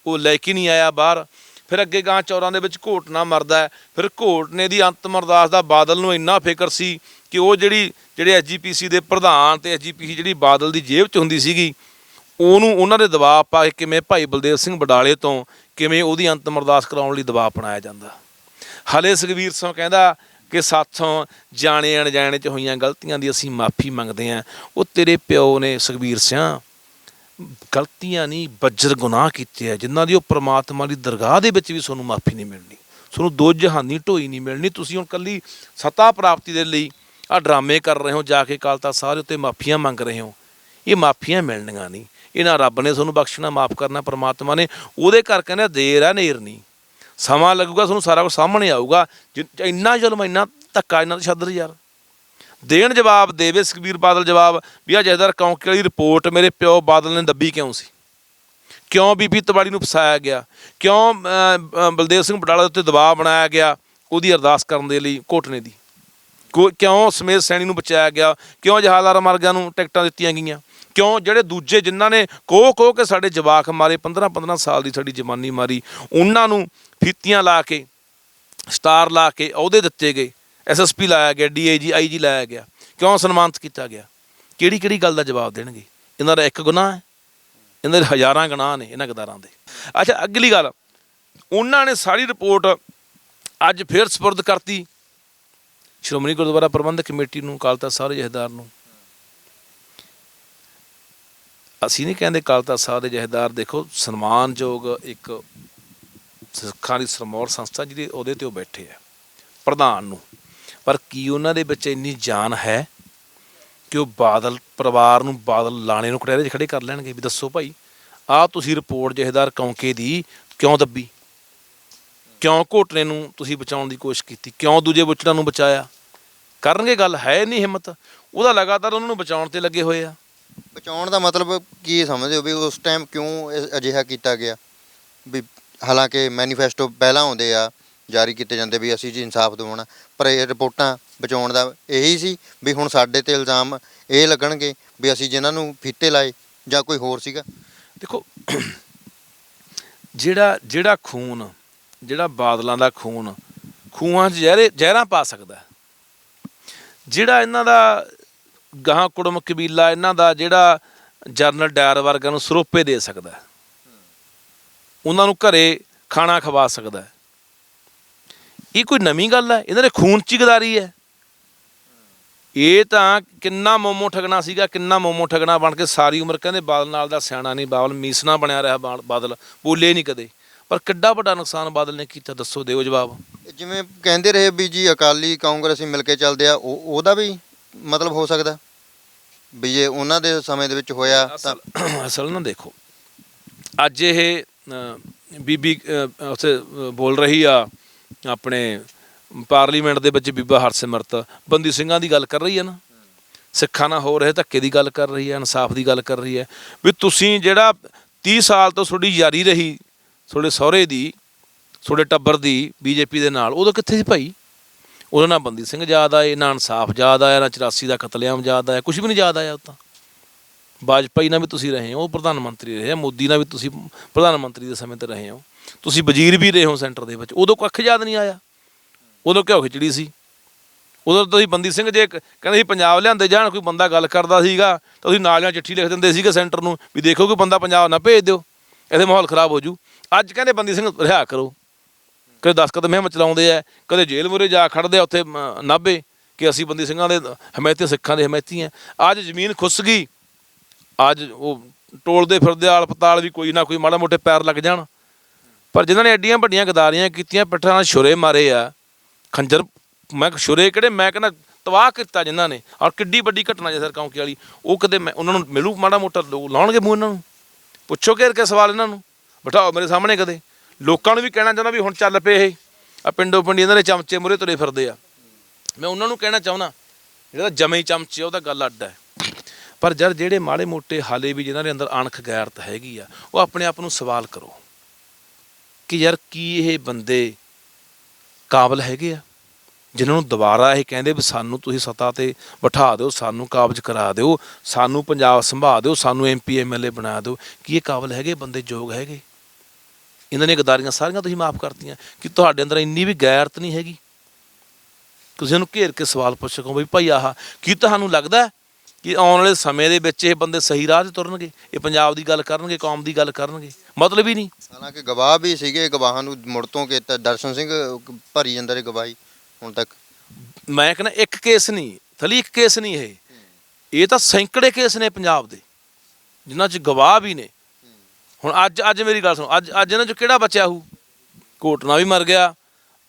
ਉਹ ਲੈ ਕੇ ਨਹੀਂ ਆਇਆ ਬਾਹਰ। ਫਿਰ ਅੱਗੇ ਗਾਂ ਚੌਰਾਂ ਦੇ ਵਿੱਚ ਘੋਟਣਾ ਮਰਦਾ ਹੈ। ਫਿਰ ਘੋਟਨੇ ਦੀ ਅੰਤਮ ਅਰਦਾਸ ਦਾ ਬਾਦਲ ਨੂੰ ਇੰਨਾ ਫਿਕਰ ਸੀ ਕਿ ਉਹ ਜਿਹੜੀ, ਜਿਹੜੇ ਐਸਜੀਪੀਸੀ ਦੇ ਪ੍ਰਧਾਨ ਤੇ ਐਸਜੀਪੀਸੀ ਜਿਹੜੀ ਬਾਦਲ ਦੀ ਜੇਬ 'ਚ ਹੁੰਦੀ ਸੀਗੀ ਉਹਨੂੰ ਉਹਨਾਂ ਦੇ ਦਬਾਅ ਪਾ ਕੇ ਕਿਵੇਂ ਭਾਈ ਬਲਦੇਵ ਸਿੰਘ ਬਡਾਲੇ ਤੋਂ ਕਿਵੇਂ ਉਹਦੀ ਅੰਤਮ ਅਰਦਾਸ ਕਰਾਉਣ ਲਈ ਦਬਾਅ ਅਪਣਾਇਆ ਜਾਂਦਾ। ਹਲੇ ਸੁਖਵੀਰ ਸਿੰਘ ਕਹਿੰਦਾ ਕਿ ਸਾਥੋਂ ਜਾਣੇ ਅਣਜਾਣੇ 'ਚ ਹੋਈਆਂ ਗਲਤੀਆਂ ਦੀ ਅਸੀਂ ਮਾਫੀ ਮੰਗਦੇ ਆਂ ਉਹ ਤੇਰੇ ਪਿਓ ਨੇ ਸੁਖਵੀਰ ਸਿੰਘ ਗਲਤੀਆਂ ਨਹੀਂ, ਬੱਜਰ ਗੁਨਾਹ ਕੀਤੇ ਆ, ਜਿਨ੍ਹਾਂ ਦੀ ਉਹ ਪ੍ਰਮਾਤਮਾ ਦੀ ਦਰਗਾਹ ਦੇ ਵਿੱਚ ਵੀ ਤੁਹਾਨੂੰ ਮਾਫੀ ਨਹੀਂ ਮਿਲਣੀ। ਤੁਹਾਨੂੰ ਦੋ ਜਹਾਨੀ ਢੋਈ ਨਹੀਂ ਮਿਲਣੀ। ਤੁਸੀਂ ਹੁਣ ਕੱਲੀ ਸਤਾ ਪ੍ਰਾਪਤੀ ਦੇ ਲਈ ਆ ਡਰਾਮੇ ਕਰ ਰਹੇ ਹੋ, ਜਾ ਕੇ ਕਾਲ ਤਖਤ ਸਾਰੇ ਉੱਤੇ ਮਾਫੀਆਂ ਮੰਗ ਰਹੇ ਹੋ। ਇਹ ਮਾਫੀਆਂ ਮਿਲਣੀਆਂ ਨਹੀਂ। ਇਹਨਾਂ ਰੱਬ ਨੇ ਤੁਹਾਨੂੰ ਬਖਸ਼ਣਾ, ਮਾਫ ਕਰਨਾ, ਪਰਮਾਤਮਾ ਨੇ, ਉਹਦੇ ਕਰ ਕਹਿੰਦਾ ਦੇਰ ਆ ਨੇਰ ਨਹੀਂ ਸਮਾਂ ਲੱਗੂਗਾ, ਤੁਹਾਨੂੰ ਸਾਰਾ ਕੁਝ ਸਾਹਮਣੇ ਆਊਗਾ। ਜਿ- ਇੰਨਾ ਜ਼ੁਲਮ, ਇੰਨਾ ਧੱਕਾ, ਇੰਨਾ ਤਸ਼ੱਦਦ ਯਾਰ। ਦੇਣ ਜਵਾਬ ਦੇਵੇ ਸੁਖਬੀਰ ਬਾਦਲ ਜਵਾਬ, ਵੀ ਆ ਜੈਦਰ ਕੌਂਕੇ ਵਾਲੀ ਰਿਪੋਰਟ ਮੇਰੇ ਪਿਓ ਬਾਦਲ ਨੇ ਦੱਬੀ ਕਿਉਂ ਸੀ? ਕਿਉਂ ਬੀਬੀ ਤਵਾੜੀ ਨੂੰ ਫਸਾਇਆ ਗਿਆ? ਕਿਉਂ ਬਲਦੇਵ ਸਿੰਘ ਬਟਾਲਾ ਉੱਤੇ ਦਬਾਅ ਬਣਾਇਆ ਗਿਆ ਉਹਦੀ ਅਰਦਾਸ ਕਰਨ ਦੇ ਲਈ ਕੋਟਨੇ ਦੀ? ਕੋ- ਕਿਉਂ ਸਮੇਤ ਸੈਣੀ ਨੂੰ ਬਚਾਇਆ ਗਿਆ? ਕਿਉਂ ਜਹਾਜ਼ਾਰ ਮਰ ਨੂੰ ਟਿਕਟਾਂ ਦਿੱਤੀਆਂ ਗਈਆਂ? ਕਿਉਂ? ਜਿਹੜੇ ਦੂਜੇ ਜਿਨ੍ਹਾਂ ਨੇ ਕੋਹ ਕੋਹ ਕੇ ਸਾਡੇ ਜਵਾਕ ਮਾਰੇ 15 15 ਸਾਲ ਦੀ ਸਾਡੀ ਜਵਾਨੀ ਮਾਰੀ, ਉਹਨਾਂ ਨੂੰ ਫੀਤੀਆਂ ਲਾ ਕੇ, ਸਟਾਰ ਲਾ ਕੇ ਅਹੁਦੇ ਦਿੱਤੇ ਗਏ। ਐਸਐਸਪੀ ਲਾਇਆ ਗਿਆ ਡੀਆਈਜੀ ਆਈਜੀ ਲਾਇਆ ਗਿਆ। ਕਿਉਂ ਸਨਮਾਨਿਤ ਕੀਤਾ ਗਿਆ? ਕਿਹੜੀ ਕਿਹੜੀ ਗੱਲ ਦਾ ਜਵਾਬ ਦੇਣਗੇ? ਇਹਨਾਂ ਦਾ ਇੱਕ ਗੁਨਾਹ ਹੈ। ਇਹਨਾਂ ਦੇ ਹਜ਼ਾਰਾਂ ਗੁਨਾਹ ਨੇ ਇਹਨਾਂ ਗਦਾਰਾਂ ਦੇ। ਅੱਛਾ, ਅਗਲੀ ਗੱਲ। ਉਹਨਾਂ ਨੇ ਸਾਰੀ ਰਿਪੋਰਟ ਅੱਜ ਫਿਰ ਸਪੁਰਦ ਕਰਤੀ। ਸ਼੍ਰੋਮਣੀ ਗੁਰਦੁਆਰਾ ਪ੍ਰਬੰਧਕ ਕਮੇਟੀ ਨੂੰ, ਅਕਾਲ ਤਖਤ ਸਾਹਿਬ ਜਥੇਦਾਰ ਨੂੰ। ਅਸੀਂ ਨਹੀਂ ਕਹਿੰਦੇ ਅਕਾਲ ਤਖਤ ਸਾਹਿਬ ਦੇ ਜਥੇਦਾਰ ਦੇਖੋ, ਸਨਮਾਨਯੋਗ ਇੱਕ ਸਿੱਖਾਂ ਦੀ ਸਰਮੌਰ ਸੰਸਥਾ ਜਿਹਦੇ ਉਹਦੇ ਤੇ ਉਹ ਬੈਠੇ ਆ, ਪ੍ਰਧਾਨ ਨੂੰ। ਪਰ ਕੀ ਉਹਨਾਂ ਦੇ ਵਿੱਚ ਇੰਨੀ ਜਾਨ ਹੈ ਕਿ ਉਹ ਬਾਦਲ, ਪਰਿਵਾਰ ਨੂੰ ਬਾਦਲ ਲਾਣੇ ਨੂੰ ਕਟਹਿਰੇ 'ਚ ਖੜੇ ਕਰ ਲੈਣਗੇ? ਵੀ ਦੱਸੋ ਭਾਈ, ਆਹ ਤੁਸੀਂ ਰਿਪੋਰਟ ਜਥੇਦਾਰ ਕੌਂਕੇ ਦੀ ਕਿਉਂ ਦੱਬੀ? ਕਿਉਂ ਘੋਟਣੇ ਨੂੰ ਤੁਸੀਂ ਬਚਾਉਣ ਦੀ ਕੋਸ਼ਿਸ਼ ਕੀਤੀ? ਕਿਉਂ ਦੂਜੇ ਬੁੱਚੜਾਂ ਨੂੰ ਬਚਾਇਆ? ਕਰਨਗੇ ਗੱਲ, ਹੈ ਨਹੀਂ ਹਿੰਮਤ? ਉਹਦਾ ਲਗਾਤਾਰ ਉਹਨਾਂ ਨੂੰ ਬਚਾਉਣ ਤੇ ਲੱਗੇ ਹੋਏ ਆ। ਬਚਾਉਣ ਦਾ ਮਤਲਬ ਕੀ ਸਮਝਦੇ ਹੋ ਵੀ ਉਸ ਟਾਈਮ ਕਿਉਂ ਇਹ ਅਜਿਹਾ ਕੀਤਾ ਗਿਆ? ਵੀ ਹਾਲਾਂਕਿ ਮੈਨੀਫੈਸਟੋ ਪਹਿਲਾਂ ਆਉਂਦੇ ਆ, ਜਾਰੀ ਕੀਤੇ ਜਾਂਦੇ ਵੀ ਅਸੀਂ ਜੀ ਇਨਸਾਫ ਦਿਵਾਉਣਾ, ਪਰ ਇਹ ਰਿਪੋਰਟਾਂ ਬਚਾਉਣ ਦਾ ਇਹੀ ਸੀ ਵੀ ਹੁਣ ਸਾਡੇ ਤੇ ਇਲਜ਼ਾਮ ਇਹ ਲੱਗਣਗੇ ਵੀ ਅਸੀਂ ਜਿਨ੍ਹਾਂ ਨੂੰ ਫੀਤੇ ਲਾਏ ਜਾਂ ਕੋਈ ਹੋਰ ਸੀਗਾ। ਦੇਖੋ, ਜਿਹੜਾ ਜਿਹੜਾ ਖੂਨ, ਜਿਹੜਾ ਬਾਦਲਾਂ ਦਾ ਖੂਨ, ਖੂਹਾਂ 'ਚ ਜ਼ਹਿਰੇ, ਜ਼ਹਿਰਾਂ ਪਾ ਸਕਦਾ। ਜਿਹੜਾ ਇਹਨਾਂ ਦਾ ਗਾਹਾਂ ਕੁੜਮ ਕਬੀਲਾ ਇਹਨਾਂ ਦਾ ਜਿਹੜਾ ਜਰਨਲ ਡਾਇਰ ਵਰਗਾ ਨੂੰ ਸਰੋਪੇ ਦੇ ਸਕਦਾ ਉਹਨਾਂ ਨੂੰ ਘਰੇ ਖਾਣਾ ਖਵਾ ਸਕਦਾ ਇਹ ਕੋਈ ਨਵੀਂ ਗੱਲ ਹੈ? ਇਹਨਾਂ ਦੇ ਖੂਨ 'ਚ ਗਦਾਰੀ ਹੈ। ਇਹ ਤਾਂ ਕਿੰਨਾ ਮੋਮੋ ਠਗਣਾ ਸੀਗਾ, ਕਿੰਨਾ ਮੋਮੋ ਠਗਣਾ ਬਣ ਕੇ ਸਾਰੀ ਉਮਰ ਕਹਿੰਦੇ ਬਾਦਲ ਨਾਲ ਦਾ ਸਿਆਣਾ ਨਹੀਂ, ਬਾਦਲ ਮੀਸਣਾ ਬਣਿਆ ਰਿਹਾ ਬਾ- ਬਾਦਲ, ਬੋਲੇ ਨਹੀਂ ਕਦੇ। ਪਰ ਕਿੱਡਾ ਵੱਡਾ ਨੁਕਸਾਨ ਬਾਦਲ ਨੇ ਕੀਤਾ, ਦੱਸੋ ਦਿਓ ਜਵਾਬ। ਜਿਵੇਂ ਕਹਿੰਦੇ ਰਹੇ ਵੀ ਜੀ ਅਕਾਲੀ ਕਾਂਗਰਸੀ ਮਿਲ ਕੇ ਚੱਲਦੇ ਆ, ਉਹ ਉਹਦਾ ਵੀ ਮਤਲਬ ਹੋ ਸਕਦਾ। ਵੀ ਜੇ ਉਹਨਾਂ ਦੇ ਸਮੇਂ ਦੇ ਵਿੱਚ ਹੋਇਆ ਤਾਂ ਅਸਲ ਨਾ ਦੇਖੋ। ਅੱਜ ਇਹ ਅ, ਬੀਬੀ ਅ, ਉੱਥੇ ਅ, ਬੋਲ ਰਹੀ ਆ ਆਪਣੇ ਪਾਰਲੀਮੈਂਟ ਦੇ ਵਿੱਚ ਬੀਬਾ ਹਰਸਿਮਰਤ। ਬੰਦੀ ਸਿੰਘਾਂ ਦੀ ਗੱਲ ਕਰ ਰਹੀ ਹੈ ਨਾ। ਸਿੱਖਾਂ ਨਾਲ ਹੋ ਰਹੇ ਧੱਕੇ ਦੀ ਗੱਲ ਕਰ ਰਹੀ ਹੈ ਇਨਸਾਫ ਦੀ ਗੱਲ ਕਰ ਰਹੀ ਹੈ ਵੀ ਤੁਸੀਂ ਜਿਹੜਾ 30 ਸਾਲ ਤੋਂ ਤੁਹਾਡੀ ਯਾਰੀ ਰਹੀ ਤੁਹਾਡੇ ਸਹੁਰੇ ਦੀ ਤੁਹਾਡੇ ਟੱਬਰ ਦੀ ਬੀਜੇਪੀ ਦੇ ਨਾਲ ਉਦੋਂ ਕਿੱਥੇ ਸੀ ਭਾਈ? ਉਦੋਂ ਨਾ ਬੰਦੀ ਸਿੰਘ ਯਾਦ ਆਏ, ਨਾ ਇਨਸਾਫ ਯਾਦ ਆਇਆ, ਨਾ 84 ਦਾ ਕਤਲੇਆਮ ਯਾਦ ਆਇਆ ਕੁਝ ਵੀ ਨਹੀਂ ਯਾਦ ਆਇਆ ਉਹ ਤਾਂ। ਵਾਜਪਾਈ ਨਾਲ ਵੀ ਤੁਸੀਂ ਰਹੇ ਹੋ ਉਹ ਪ੍ਰਧਾਨ ਮੰਤਰੀ ਰਹੇ ਆ ਮੋਦੀ ਨਾਲ ਵੀ ਤੁਸੀਂ ਪ੍ਰਧਾਨ ਮੰਤਰੀ ਦੇ ਸਮੇਂ ਤੇ ਰਹੇ ਹੋ। ਤੁਸੀਂ ਵਜ਼ੀਰ ਵੀ ਰਹੇ ਹੋ ਸੈਂਟਰ ਦੇ ਵਿੱਚ, ਉਦੋਂ ਕੱਖ ਯਾਦ ਨਹੀਂ ਆਇਆ? ਉਦੋਂ ਘਿਓ ਖਿਚੜੀ ਸੀ। ਉਦੋਂ ਤੁਸੀਂ ਬੰਦੀ ਸਿੰਘ ਜੇ ਕਹਿੰਦੇ ਸੀ ਪੰਜਾਬ ਲਿਆਂਦੇ ਜਾਣ, ਕੋਈ ਬੰਦਾ ਗੱਲ ਕਰਦਾ ਸੀਗਾ, ਤਾਂ ਤੁਸੀਂ ਨਾਲ ਨਾਲ ਚਿੱਠੀ ਲਿਖ ਦਿੰਦੇ ਸੀਗੇ ਸੈਂਟਰ ਨੂੰ ਵੀ ਦੇਖੋ ਕੋਈ ਬੰਦਾ ਪੰਜਾਬ ਨਾ ਭੇਜ ਦਿਓ ਇਹਦੇ ਮਾਹੌਲ ਖਰਾਬ ਹੋ ਜੂ। ਅੱਜ ਕਹਿੰਦੇ ਬੰਦੀ ਸਿੰਘ ਰਿਹਾ ਕਰੋ। ਕਦੇ ਦਸਕਤ ਮਹਿਮ ਚਲਾਉਂਦੇ ਆ, ਕਦੇ ਜੇਲ੍ਹ ਮੁਰੇ ਜਾ ਖੜਦੇ ਆ, ਉੱਥੇ ਨਾਭੇ ਕਿ ਅਸੀਂ ਬੰਦੀ ਸਿੰਘਾਂ ਦੇ ਹਮਾਇਤੀ ਸਿੱਖਾਂ ਦੇ ਹਮਾਇਤੀ ਆ। ਅੱਜ ਜ਼ਮੀਨ ਖੁੱਸ ਗਈ, ਅੱਜ ਉਹ ਟੋਲਦੇ ਫਿਰਦੇ ਆਲ ਪਤਾਲ ਵੀ ਕੋਈ ਨਾ ਕੋਈ ਮਾੜਾ ਮੋਟੇ ਪੈਰ ਲੱਗ ਜਾਣ। ਪਰ ਜਿਨ੍ਹਾਂ ਨੇ ਐਡੀਆਂ ਵੱਡੀਆਂ ਗਦਾਰੀਆਂ ਕੀਤੀਆਂ, ਪਿੱਠਾਂ ਨਾਲ ਛੁਰੇ ਮਾਰੇ ਆ, ਖੰਜਰ, ਮੈਂ ਛੁਰੇ ਕਿਹੜੇ? ਮੈਂ ਕਹਿੰਦਾ, ਤਬਾਹ ਕੀਤਾ ਜਿਨ੍ਹਾਂ ਨੇ। ਔਰ ਕਿੱਡੀ ਵੱਡੀ ਘਟਨਾ ਜੇ ਸਰ ਕੌਂਕੀ ਵਾਲੀ, ਉਹ ਕਦੇ ਮੈਂ, ਉਹਨਾਂ ਨੂੰ ਮਿਲੂ, ਮਾੜਾ ਮੋਟਾ ਲੋਕ ਲਾਉਣਗੇ ਮੂੰਹ ਇਹਨਾਂ ਨੂੰ। ਪੁੱਛੋ ਘੇਰ ਕੇ ਸਵਾਲ ਇਹਨਾਂ ਨੂੰ। ਬਿਠਾਓ ਮੇਰੇ ਸਾਹਮਣੇ ਕਦੇ। ਲੋਕਾਂ ਨੂੰ ਵੀ ਕਹਿਣਾ ਚਾਹੁੰਦਾ ਵੀ ਹੁਣ ਚੱਲ ਪਏ ਇਹ। ਆ ਪਿੰਡੋ ਪਿੰਡੀ ਇਹਨਾਂ ਦੇ ਚਮਚੇ ਮੁਰੇ ਤੁਰੇ ਫਿਰਦੇ ਆ। ਮੈਂ ਉਹਨਾਂ ਨੂੰ ਕਹਿਣਾ ਚਾਹੁੰਦਾ, ਜਿਹੜਾ ਜਮੇ ਹੀ ਚਮਚੇ ਉਹਦਾ ਗੱਲ ਅੱਡ ਹੈ। ਪਰ ਜਦ ਜਿਹੜੇ ਮਾੜੇ ਮੋਟੇ ਹਾਲੇ ਵੀ ਜਿਨ੍ਹਾਂ ਦੇ ਅੰਦਰ ਅਣਖ ਗੈਰਤ ਹੈਗੀ ਆ, ਉਹ ਆਪਣੇ ਆਪ ਨੂੰ ਸਵਾਲ ਕਰੋ ਕਿ ਯਾਰ ਕੀ ਇਹ ਬੰਦੇ ਕਾਬਲ ਹੈਗੇ ਆ? ਜਿਨ੍ਹਾਂ ਨੂੰ ਦੁਬਾਰਾ ਇਹ ਕਹਿੰਦੇ ਵੀ ਸਾਨੂੰ ਤੁਸੀਂ ਸੱਤਾ ਤੇ ਬਿਠਾ ਦਿਓ, ਸਾਨੂੰ ਕਾਬਜ ਕਰਾ ਦਿਓ, ਸਾਨੂੰ ਪੰਜਾਬ ਸੰਭਾ ਦਿਓ, ਸਾਨੂੰ ਐਮਪੀ ਐਮਐਲਏ ਬਣਾ ਦਿਓ, ਕੀ ਇਹ ਕਾਬਲ ਹੈਗੇ, ਬੰਦੇ ਯੋਗ ਹੈਗੇ? ਇਹਨਾਂ ਦੀਆਂ ਗਦਾਰੀਆਂ ਸਾਰੀਆਂ ਤੁਸੀਂ ਮਾਫ ਕਰਤੀਆਂ ਕਿ ਤੁਹਾਡੇ ਅੰਦਰ ਇੰਨੀ ਵੀ ਗੈਰਤ ਨਹੀਂ ਹੈਗੀ। ਤੁਸੀਂ ਇਹਨੂੰ ਘੇਰ ਕੇ ਸਵਾਲ ਪੁੱਛ ਸਕੋ ਵੀ ਭਾਈ ਆਹ ਕੀ ਤੁਹਾਨੂੰ ਲੱਗਦਾ ਕਿ ਆਉਣ ਵਾਲੇ ਸਮੇਂ ਦੇ ਵਿੱਚ ਇਹ ਬੰਦੇ ਸਹੀ ਰਾਹ 'ਤੇ ਤੁਰਨਗੇ? ਇਹ ਪੰਜਾਬ ਦੀ ਗੱਲ ਕਰਨਗੇ ਕੌਮ ਦੀ ਗੱਲ ਕਰਨਗੇ? ਮਤਲਬ ਹੀ ਨਹੀਂ। ਹਾਲਾਂਕਿ ਗਵਾਹ ਵੀ ਸੀਗੇ ਗਵਾਹਾਂ ਨੂੰ ਮੁੜ ਤੋਂ ਕੀਤਾ ਦਰਸ਼ਨ ਸਿੰਘ ਭਰੀ ਜਾਂਦਾ ਰਹੇ ਗਵਾਹੀ ਹੁਣ ਤੱਕ। ਮੈਂ ਕਹਿੰਦਾ ਇੱਕ ਕੇਸ ਨਹੀਂ ਥਲੀ ਇੱਕ ਕੇਸ ਨਹੀਂ ਇਹ। ਇਹ ਤਾਂ ਸੈਂਕੜੇ ਕੇਸ ਨੇ ਪੰਜਾਬ ਦੇ ਜਿਨ੍ਹਾਂ 'ਚ ਗਵਾਹ ਵੀ ਨੇ। ਹੁਣ ਅੱਜ ਅੱਜ ਮੇਰੀ ਗੱਲ ਸੁਣੋ, ਅੱਜ ਅੱਜ ਇਹਨਾਂ 'ਚ ਕਿਹੜਾ ਬਚਿਆ ਹੂ ਕੋਟਨਾ ਵੀ ਮਰ ਗਿਆ,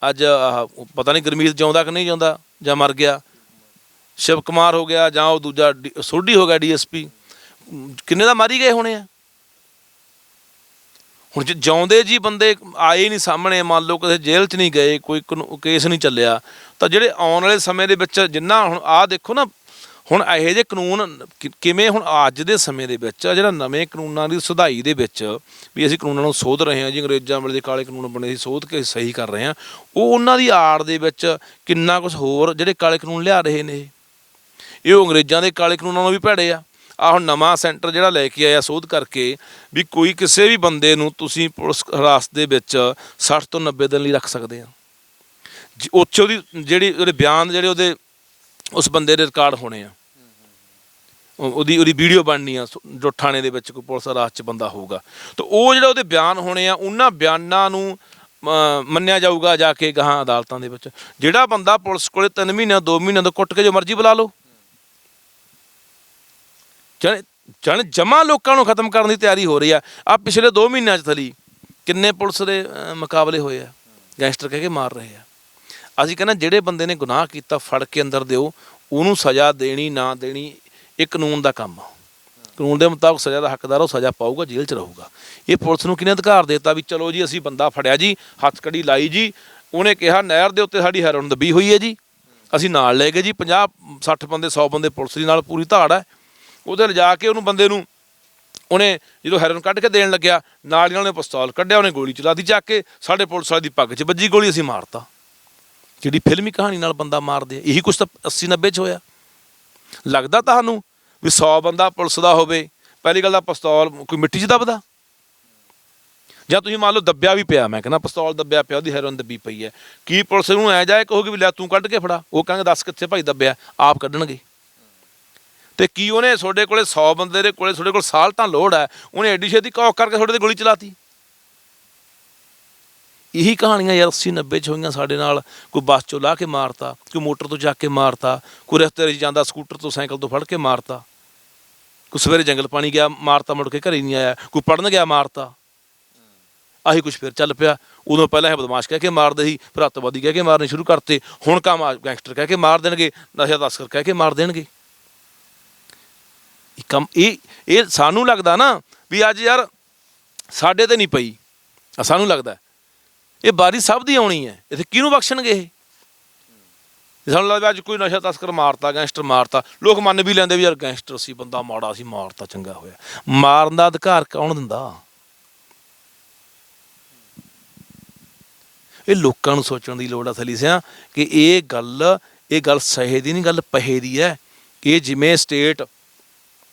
ਅੱਜ ਆਹ, ਪਤਾ ਨਹੀਂ ਗਰਮੀਤ ਜਿਉਂਦਾ ਕਿ ਨਹੀਂ ਜਿਉਂਦਾ, ਜਾਂ ਮਰ ਗਿਆ। ਸ਼ਿਵ ਕੁਮਾਰ ਹੋ ਗਿਆ, ਜਾਂ ਉਹ ਦੂਜਾ ਡੀ- ਸੋਢੀ ਹੋ ਗਿਆ ਡੀਐਸਪੀ। ਕਿੰਨੇ ਦਾ ਮਾਰੀ ਗਏ ਹੋਣੇ ਆ। ਹੁਣ ਜੇ ਜਿਉਂਦੇ ਜੀ ਬੰਦੇ ਆਏ ਨਹੀਂ ਸਾਹਮਣੇ, ਮੰਨ ਲਓ ਕਿਸੇ ਜੇਲ੍ਹ 'ਚ ਨਹੀਂ ਗਏ, ਕੋਈ ਕਾਨੂੰ- ਕੇਸ ਨਹੀਂ ਚੱਲਿਆ, ਤਾਂ ਜਿਹੜੇ ਆਉਣ ਵਾਲੇ ਸਮੇਂ ਦੇ ਵਿੱਚ ਜਿੰਨਾ ਹੁਣ ਆਹ ਦੇਖੋ ਨਾ ਹੁਣ ਇਹੋ ਜਿਹੇ ਕਾਨੂੰਨ ਕਿ- ਕਿਵੇਂ ਹੁਣ ਅੱਜ ਦੇ ਸਮੇਂ ਦੇ ਵਿੱਚ ਜਿਹੜਾ ਨਵੇਂ ਕਾਨੂੰਨਾਂ ਦੀ ਸੁਧਾਈ ਦੇ ਵਿੱਚ ਵੀ ਅਸੀਂ ਕਾਨੂੰਨਾਂ ਨੂੰ ਸੋਧ ਰਹੇ ਹਾਂ, ਜੀ ਅੰਗਰੇਜ਼ਾਂ ਵੇਲੇ ਦੇ ਕਾਲੇ ਕਾਨੂੰਨ ਬਣੇ ਸੀ, ਸੋਧ ਕੇ ਸਹੀ ਕਰ ਰਹੇ ਹਾਂ, ਉਹ ਉਹਨਾਂ ਦੀ ਆੜ ਦੇ ਵਿੱਚ ਕਿੰਨਾ ਕੁਝ ਹੋਰ ਜਿਹੜੇ ਕਾਲੇ ਕਾਨੂੰਨ ਲਿਆ ਰਹੇ ਨੇ ਇਹ। ਇਹ ਉਹ ਅੰਗਰੇਜ਼ਾਂ ਦੇ ਕਾਲੇ ਕਾਨੂੰਨਾਂ ਨੂੰ ਵੀ ਭੈੜੇ ਆ ਆ ਹੁਣ ਨਵਾਂ ਸੈਂਟਰ ਜਿਹੜਾ ਲੈ ਕੇ ਆਇਆ ਸੋਧ ਕਰਕੇ ਵੀ ਕੋਈ ਕਿਸੇ ਵੀ ਬੰਦੇ ਨੂੰ ਤੁਸੀਂ ਪੁਲਿਸ ਹਿਰਾਸਤ ਦੇ ਵਿੱਚ 60 ਤੋਂ 90 ਦਿਨ ਲਈ ਰੱਖ ਸਕਦੇ ਆ ਜੀ- ਉੱਥੇ ਉਹਦੀ ਜਿਹੜੀ, ਉਹਦੇ ਬਿਆਨ ਜਿਹੜੇ ਉਹਦੇ ਉਸ ਬੰਦੇ ਦੇ ਰਿਕਾਰਡ ਹੋਣੇ ਆ। ਉਹ- ਉਹਦੀ ਉਹਦੀ ਵੀਡੀਓ ਬਣਨੀ ਆ ਸ- ਜੋ ਥਾਣੇ ਦੇ ਵਿੱਚ ਕੋਈ ਪੁਲਿਸ ਰਾਜ ਚ ਬੰਦਾ ਹੋਊਗਾ। ਤਾਂ ਉਹ ਜਿਹੜਾ ਉਹਦੇ ਬਿਆਨ ਹੋਣੇ ਆ ਉਹਨਾਂ ਬਿਆਨਾਂ ਨੂੰ ਅ, ਮੰਨਿਆ ਜਾਊਗਾ ਜਾ ਕੇ ਗਾਹਾਂ ਅਦਾਲਤਾਂ ਦੇ ਵਿੱਚ। ਜਿਹੜਾ ਬੰਦਾ ਪੁਲਿਸ ਕੋਲੇ 3 ਮਹੀਨੇ 2 ਮਹੀਨੇ ਤੋਂ ਕੁੱਟ ਕੇ ਜੋ ਮਰਜ਼ੀ ਬੁਲਾ ਲਓ। ਜਣ ਜਣ ਜਮਾ ਲੋਕਾਂ ਨੂੰ ਖਤਮ ਕਰਨ ਦੀ ਤਿਆਰੀ ਹੋ ਰਹੀ ਆ। ਆ ਪਿਛਲੇ 2 ਮਹੀਨਿਆਂ ਚ ਥਲੀ ਕਿੰਨੇ ਪੁਲਿਸ ਦੇ ਅ, ਮੁਕਾਬਲੇ ਹੋਏ ਆ। ਗੈਂਗਸਟਰ ਕਹਿ ਕੇ ਮਾਰ ਰਹੇ ਆ। ਅਸੀਂ ਕਹਿੰਦੇ ਜਿਹੜੇ ਬੰਦੇ ਨੇ ਗੁਨਾਹ ਕੀਤਾ, ਫੜ ਕੇ ਅੰਦਰ ਦਿਓ, ਉਹਨੂੰ ਸਜ਼ਾ ਦੇਣੀ, ਨਾ ਦੇਣੀ, ਇਹ ਕਾਨੂੰਨ ਦਾ ਕੰਮ ਆ। ਕਾਨੂੰਨ ਦੇ ਮੁਤਾਬਕ ਸਜ਼ਾ ਦਾ ਹੱਕਦਾਰ ਉਹ ਸਜ਼ਾ ਪਾਊਗਾ, ਜੇਲ੍ਹ 'ਚ ਰਹੂਗਾ। ਇਹ ਪੁਲਿਸ ਨੂੰ ਕਿਹਨੇ ਅਧਿਕਾਰ ਦਿੱਤਾ ਵੀ ਚਲੋ ਜੀ, ਅਸੀਂ ਬੰਦਾ ਫੜਿਆ ਜੀ, ਹੱਥ ਕੜੀ ਲਾਈ ਜੀ, ਉਹਨੇ ਕਿਹਾ ਨਹਿਰ ਦੇ ਉੱਤੇ ਸਾਡੀ ਹੈਰੋਨ ਦੱਬੀ ਹੋਈ ਹੈ ਜੀ। ਅਸੀਂ ਨਾਲ ਲੈ ਗਏ ਜੀ 50 60 ਬੰਦੇ 100 ਬੰਦੇ ਪੁਲਿਸ ਦੀ ਨਾਲ ਪੂਰੀ ਧਾੜ ਹੈ। ਉਹਦੇ ਲਿਜਾ ਕੇ ਉਹਨੂੰ ਬੰਦੇ ਨੂੰ ਉਹਨੇ ਜਦੋਂ ਹੈਰੋਨ ਕੱਢ ਕੇ ਦੇਣ ਲੱਗਿਆ ਨਾਲ ਹੀ ਉਹਨੇ ਪਿਸਤੌਲ ਕੱਢਿਆ, ਉਹਨੇ ਗੋਲੀ ਚਲਾਤੀ ਚੱਕ ਕੇ ਸਾਡੇ ਪੁਲਿਸ ਵਾਲੇ ਦੀ ਪੱਗ 'ਚ ਵੱਜੀ, ਗੋਲੀ ਅਸੀਂ ਮਾਰਤਾ। ਜਿਹੜੀ ਫਿਲਮੀ ਕਹਾਣੀ ਨਾਲ ਬੰਦਾ ਮਾਰਦੇ ਆ, ਇਹੀ ਕੁਛ ਤਾਂ 80 90 ਚ ਹੋਇਆ। ਲੱਗਦਾ ਤੁਹਾਨੂੰ ਵੀ 100 ਬੰਦਾ ਪੁਲਿਸ ਦਾ ਹੋਵੇ, ਪਹਿਲੀ ਗੱਲ ਤਾਂ ਪਿਸਤੌਲ ਕੋਈ ਮਿੱਟੀ 'ਚ ਦੱਬਦਾ? ਜਾਂ ਤੁਸੀਂ ਮੰਨ ਲਓ ਦੱਬਿਆ ਵੀ ਪਿਆ, ਮੈਂ ਕਹਿੰਦਾ ਪਿਸਤੌਲ ਦੱਬਿਆ ਪਿਆ, ਉਹਦੀ ਹੈਰੋਇਨ ਦੱਬੀ ਪਈ ਹੈ। ਕੀ ਪੁਲਿਸ ਨੂੰ ਐ ਜਾਏ ਕਹੋਗੇ ਵੀ ਲੈ ਤੂੰ ਕੱਢ ਕੇ ਫੜਾ, ਉਹ ਕਹਿੰਗੇ ਦੱਸ ਕਿੱਥੇ ਭਾਈ ਦੱਬਿਆ, ਆਪ ਕੱਢਣਗੇ। ਤੇ ਕੀ ਉਹਨੇ ਤੁਹਾਡੇ ਕੋਲੇ 100 ਬੰਦੇ ਦੇ ਕੋਲੇ, ਤੁਹਾਡੇ ਕੋਲ ਸਾਲ ਤਾਂ ਲੋੜ ਹੈ, ਉਹਨੇ ਐਡੀ ਛੇਤੀ ਕੌਕ ਕਰਕੇ ਤੁਹਾਡੇ ਤੇ ਗੋਲੀ ਚਲਾਤੀ? ਇਹੀ ਕਹਾਣੀਆਂ ਯਾਰ 80 90 ਚ ਹੋਈਆਂ ਸਾਡੇ ਨਾਲ, ਕੋਈ ਬੱਸ ਚੋਂ ਲਾ ਕੇ ਮਾਰਤਾ, ਕੋਈ ਮੋਟਰ ਤੋਂ ਜਾ ਕੇ ਮਾਰਤਾ, ਕੋਈ ਰਸਤੇ 'ਚ ਜਾਂਦਾ ਸਕੂਟਰ ਤੋਂ ਸਾਈਕਲ ਤੋਂ ਫੜ ਕੇ ਮਾਰਤਾ। ਕੋਈ ਸਵੇਰੇ ਜੰਗਲ ਪਾਣੀ ਗਿਆ, ਮਾਰਤਾ ਮੁੜ ਕੇ ਘਰੇ ਨਹੀਂ ਆਇਆ, ਕੋਈ ਪੜਨ ਗਿਆ ਮਾਰਤਾ। ਆਹੀ ਕੁਝ ਫਿਰ ਚੱਲ ਪਿਆ। ਉਦੋਂ ਪਹਿਲਾਂ ਇਹ ਬਦਮਾਸ਼ ਕਹਿ ਕੇ ਮਾਰਦੇ ਸੀ, ਫਿਰ ਅੱਤਵਾਦੀ ਕਹਿ ਕੇ ਮਾਰਨੇ ਸ਼ੁਰੂ ਕਰਤੇ। ਹੁਣ ਕੰਮ ਆ, ਗੈਂਗਸਟਰ ਕਹਿ ਕੇ ਮਾਰ ਦੇਣਗੇ, ਨਸ਼ਾ ਤਸਕਰ ਕਹਿ ਕੇ ਮਾਰ ਦੇਣਗੇ। ਇਹ ਕੰਮ, ਇਹ ਇਹ ਸਾਨੂੰ ਲੱਗਦਾ ਨਾ ਵੀ ਅੱਜ ਯਾਰ ਸਾਡੇ ਤੇ ਨਹੀਂ ਪਈ। ਸਾਨੂੰ ਲੱਗਦਾ। ਇਹ ਬਾਰੀ ਸਭ ਦੀ ਆਉਣੀ ਹੈ। ਇੱਥੇ ਕਿਹਨੂੰ ਬਖਸ਼ਣਗੇ ਇਹ? ਸਾਨੂੰ ਲੱਗਦਾ ਅੱਜ ਕੋਈ ਨਸ਼ਾ ਤਸਕਰ ਮਾਰਤਾ, ਗੈਂਗਸਟਰ ਮਾਰਤਾ। ਲੋਕ ਮੰਨ ਵੀ ਲੈਂਦੇ ਵੀ ਯਾਰ ਗੈਂਗਸਟਰ ਸੀ, ਬੰਦਾ ਮਾੜਾ ਸੀ, ਮਾਰਤਾ, ਚੰਗਾ ਹੋਇਆ। ਮਾਰਨ ਦਾ ਅਧਿਕਾਰ ਕੌਣ ਦਿੰਦਾ? ਇਹ ਲੋਕਾਂ ਨੂੰ ਸੋਚਣ ਦੀ ਲੋੜ ਆ ਥਲੀ ਸਿਆ ਕਿ ਇਹ ਗੱਲ ਇਹ ਗੱਲ ਸਹੇ ਦੀ ਨਹੀਂ, ਗੱਲ ਪਹੇ ਦੀ ਹੈ ਇਹ ਜਿਵੇਂ ਸਟੇਟ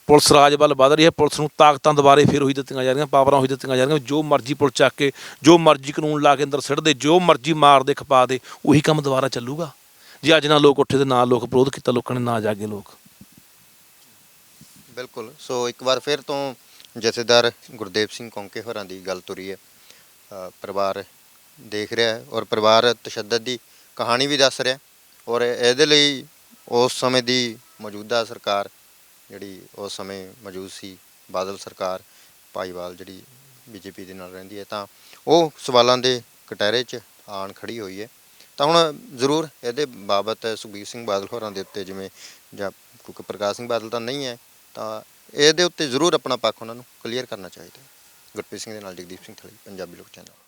ਪੁਲਿਸ ਰਾਜ ਵੱਲ ਵੱਧ ਰਹੀ ਹੈ। ਪੁਲਿਸ ਨੂੰ ਤਾਕਤਾਂ ਦੁਬਾਰੇ ਫਿਰ ਉਹੀ ਦਿੱਤੀਆਂ ਜਾ ਰਹੀਆਂ, ਪਾਵਰਾਂ ਉਹੀ ਦਿੱਤੀਆਂ ਜਾ ਰਹੀਆਂ ਜੋ ਮਰਜ਼ੀ ਪੁਲਿਸ ਚੱਕ ਕੇ, ਜੋ ਮਰਜ਼ੀ ਕਾਨੂੰਨ ਲਾ ਕੇ ਅੰਦਰ ਸਿੱਟ ਦੇ, ਜੋ ਮਰਜ਼ੀ ਮਾਰ ਦੇ, ਖਪਾ ਦੇ, ਉਹੀ ਕੰਮ ਦੁਬਾਰਾ ਚੱਲੂਗਾ। ਜੇ ਅੱਜ ਨਾ ਲੋਕ ਉੱਠੇ ਤੇ ਨਾ ਲੋਕ ਵਿਰੋਧ ਕੀਤਾ, ਲੋਕਾਂ ਨੇ ਨਾ ਜਾਗੇ ਲੋਕ। ਬਿਲਕੁਲ। ਸੋ ਇੱਕ ਵਾਰ ਫਿਰ ਤੋਂ ਜਥੇਦਾਰ ਗੁਰਦੇਵ ਸਿੰਘ ਕੌਂਕੇ ਹੋਰਾਂ ਦੀ ਗੱਲ ਤੁਰੀ ਹੈ। ਪਰਿਵਾਰ ਦੇਖ ਰਿਹਾ ਹੈ ਔਰ ਪਰਿਵਾਰ ਤਸ਼ੱਦਦ ਦੀ ਕਹਾਣੀ ਵੀ ਦੱਸ ਰਿਹਾ ਔਰ ਇਹਦੇ ਲਈ ਉਸ ਸਮੇਂ ਦੀ ਮੌਜੂਦਾ ਸਰਕਾਰ ਜਿਹੜੀ ਉਸ ਸਮੇਂ ਮੌਜੂਦ ਸੀ, ਬਾਦਲ ਸਰਕਾਰ, ਭਾਈਵਾਲ ਜਿਹੜੀ ਬੀਜੇਪੀ ਦੇ ਨਾਲ ਰਹਿੰਦੀ ਹੈ, ਤਾਂ ਉਹ ਸਵਾਲਾਂ ਦੇ ਕਟਹਿਰੇ 'ਚ ਆਣ ਖੜੀ ਹੋਈ ਹੈ। ਤਾਂ ਹੁਣ ਜ਼ਰੂਰ ਇਹਦੇ ਬਾਬਤ ਸੁਖਬੀਰ ਸਿੰਘ ਬਾਦਲ ਹੋਰਾਂ ਦੇ ਉੱਤੇ ਜਿਵੇਂ ਜਾਂ ਕਿਉਂਕਿ ਪ੍ਰਕਾਸ਼ ਸਿੰਘ ਬਾਦਲ ਤਾਂ ਨਹੀਂ ਹੈ, ਤਾਂ ਇਹਦੇ ਉੱਤੇ ਜ਼ਰੂਰ ਆਪਣਾ ਪੱਖ ਉਹਨਾਂ ਨੂੰ ਕਲੀਅਰ ਕਰਨਾ ਚਾਹੀਦਾ ਗੁਰਪ੍ਰੀਤ ਸਿੰਘ ਦੇ ਨਾਲ ਜਗਦੀਪ ਸਿੰਘ ਥਲੀ, ਪੰਜਾਬੀ ਲੋਕ ਚੈਨਲ।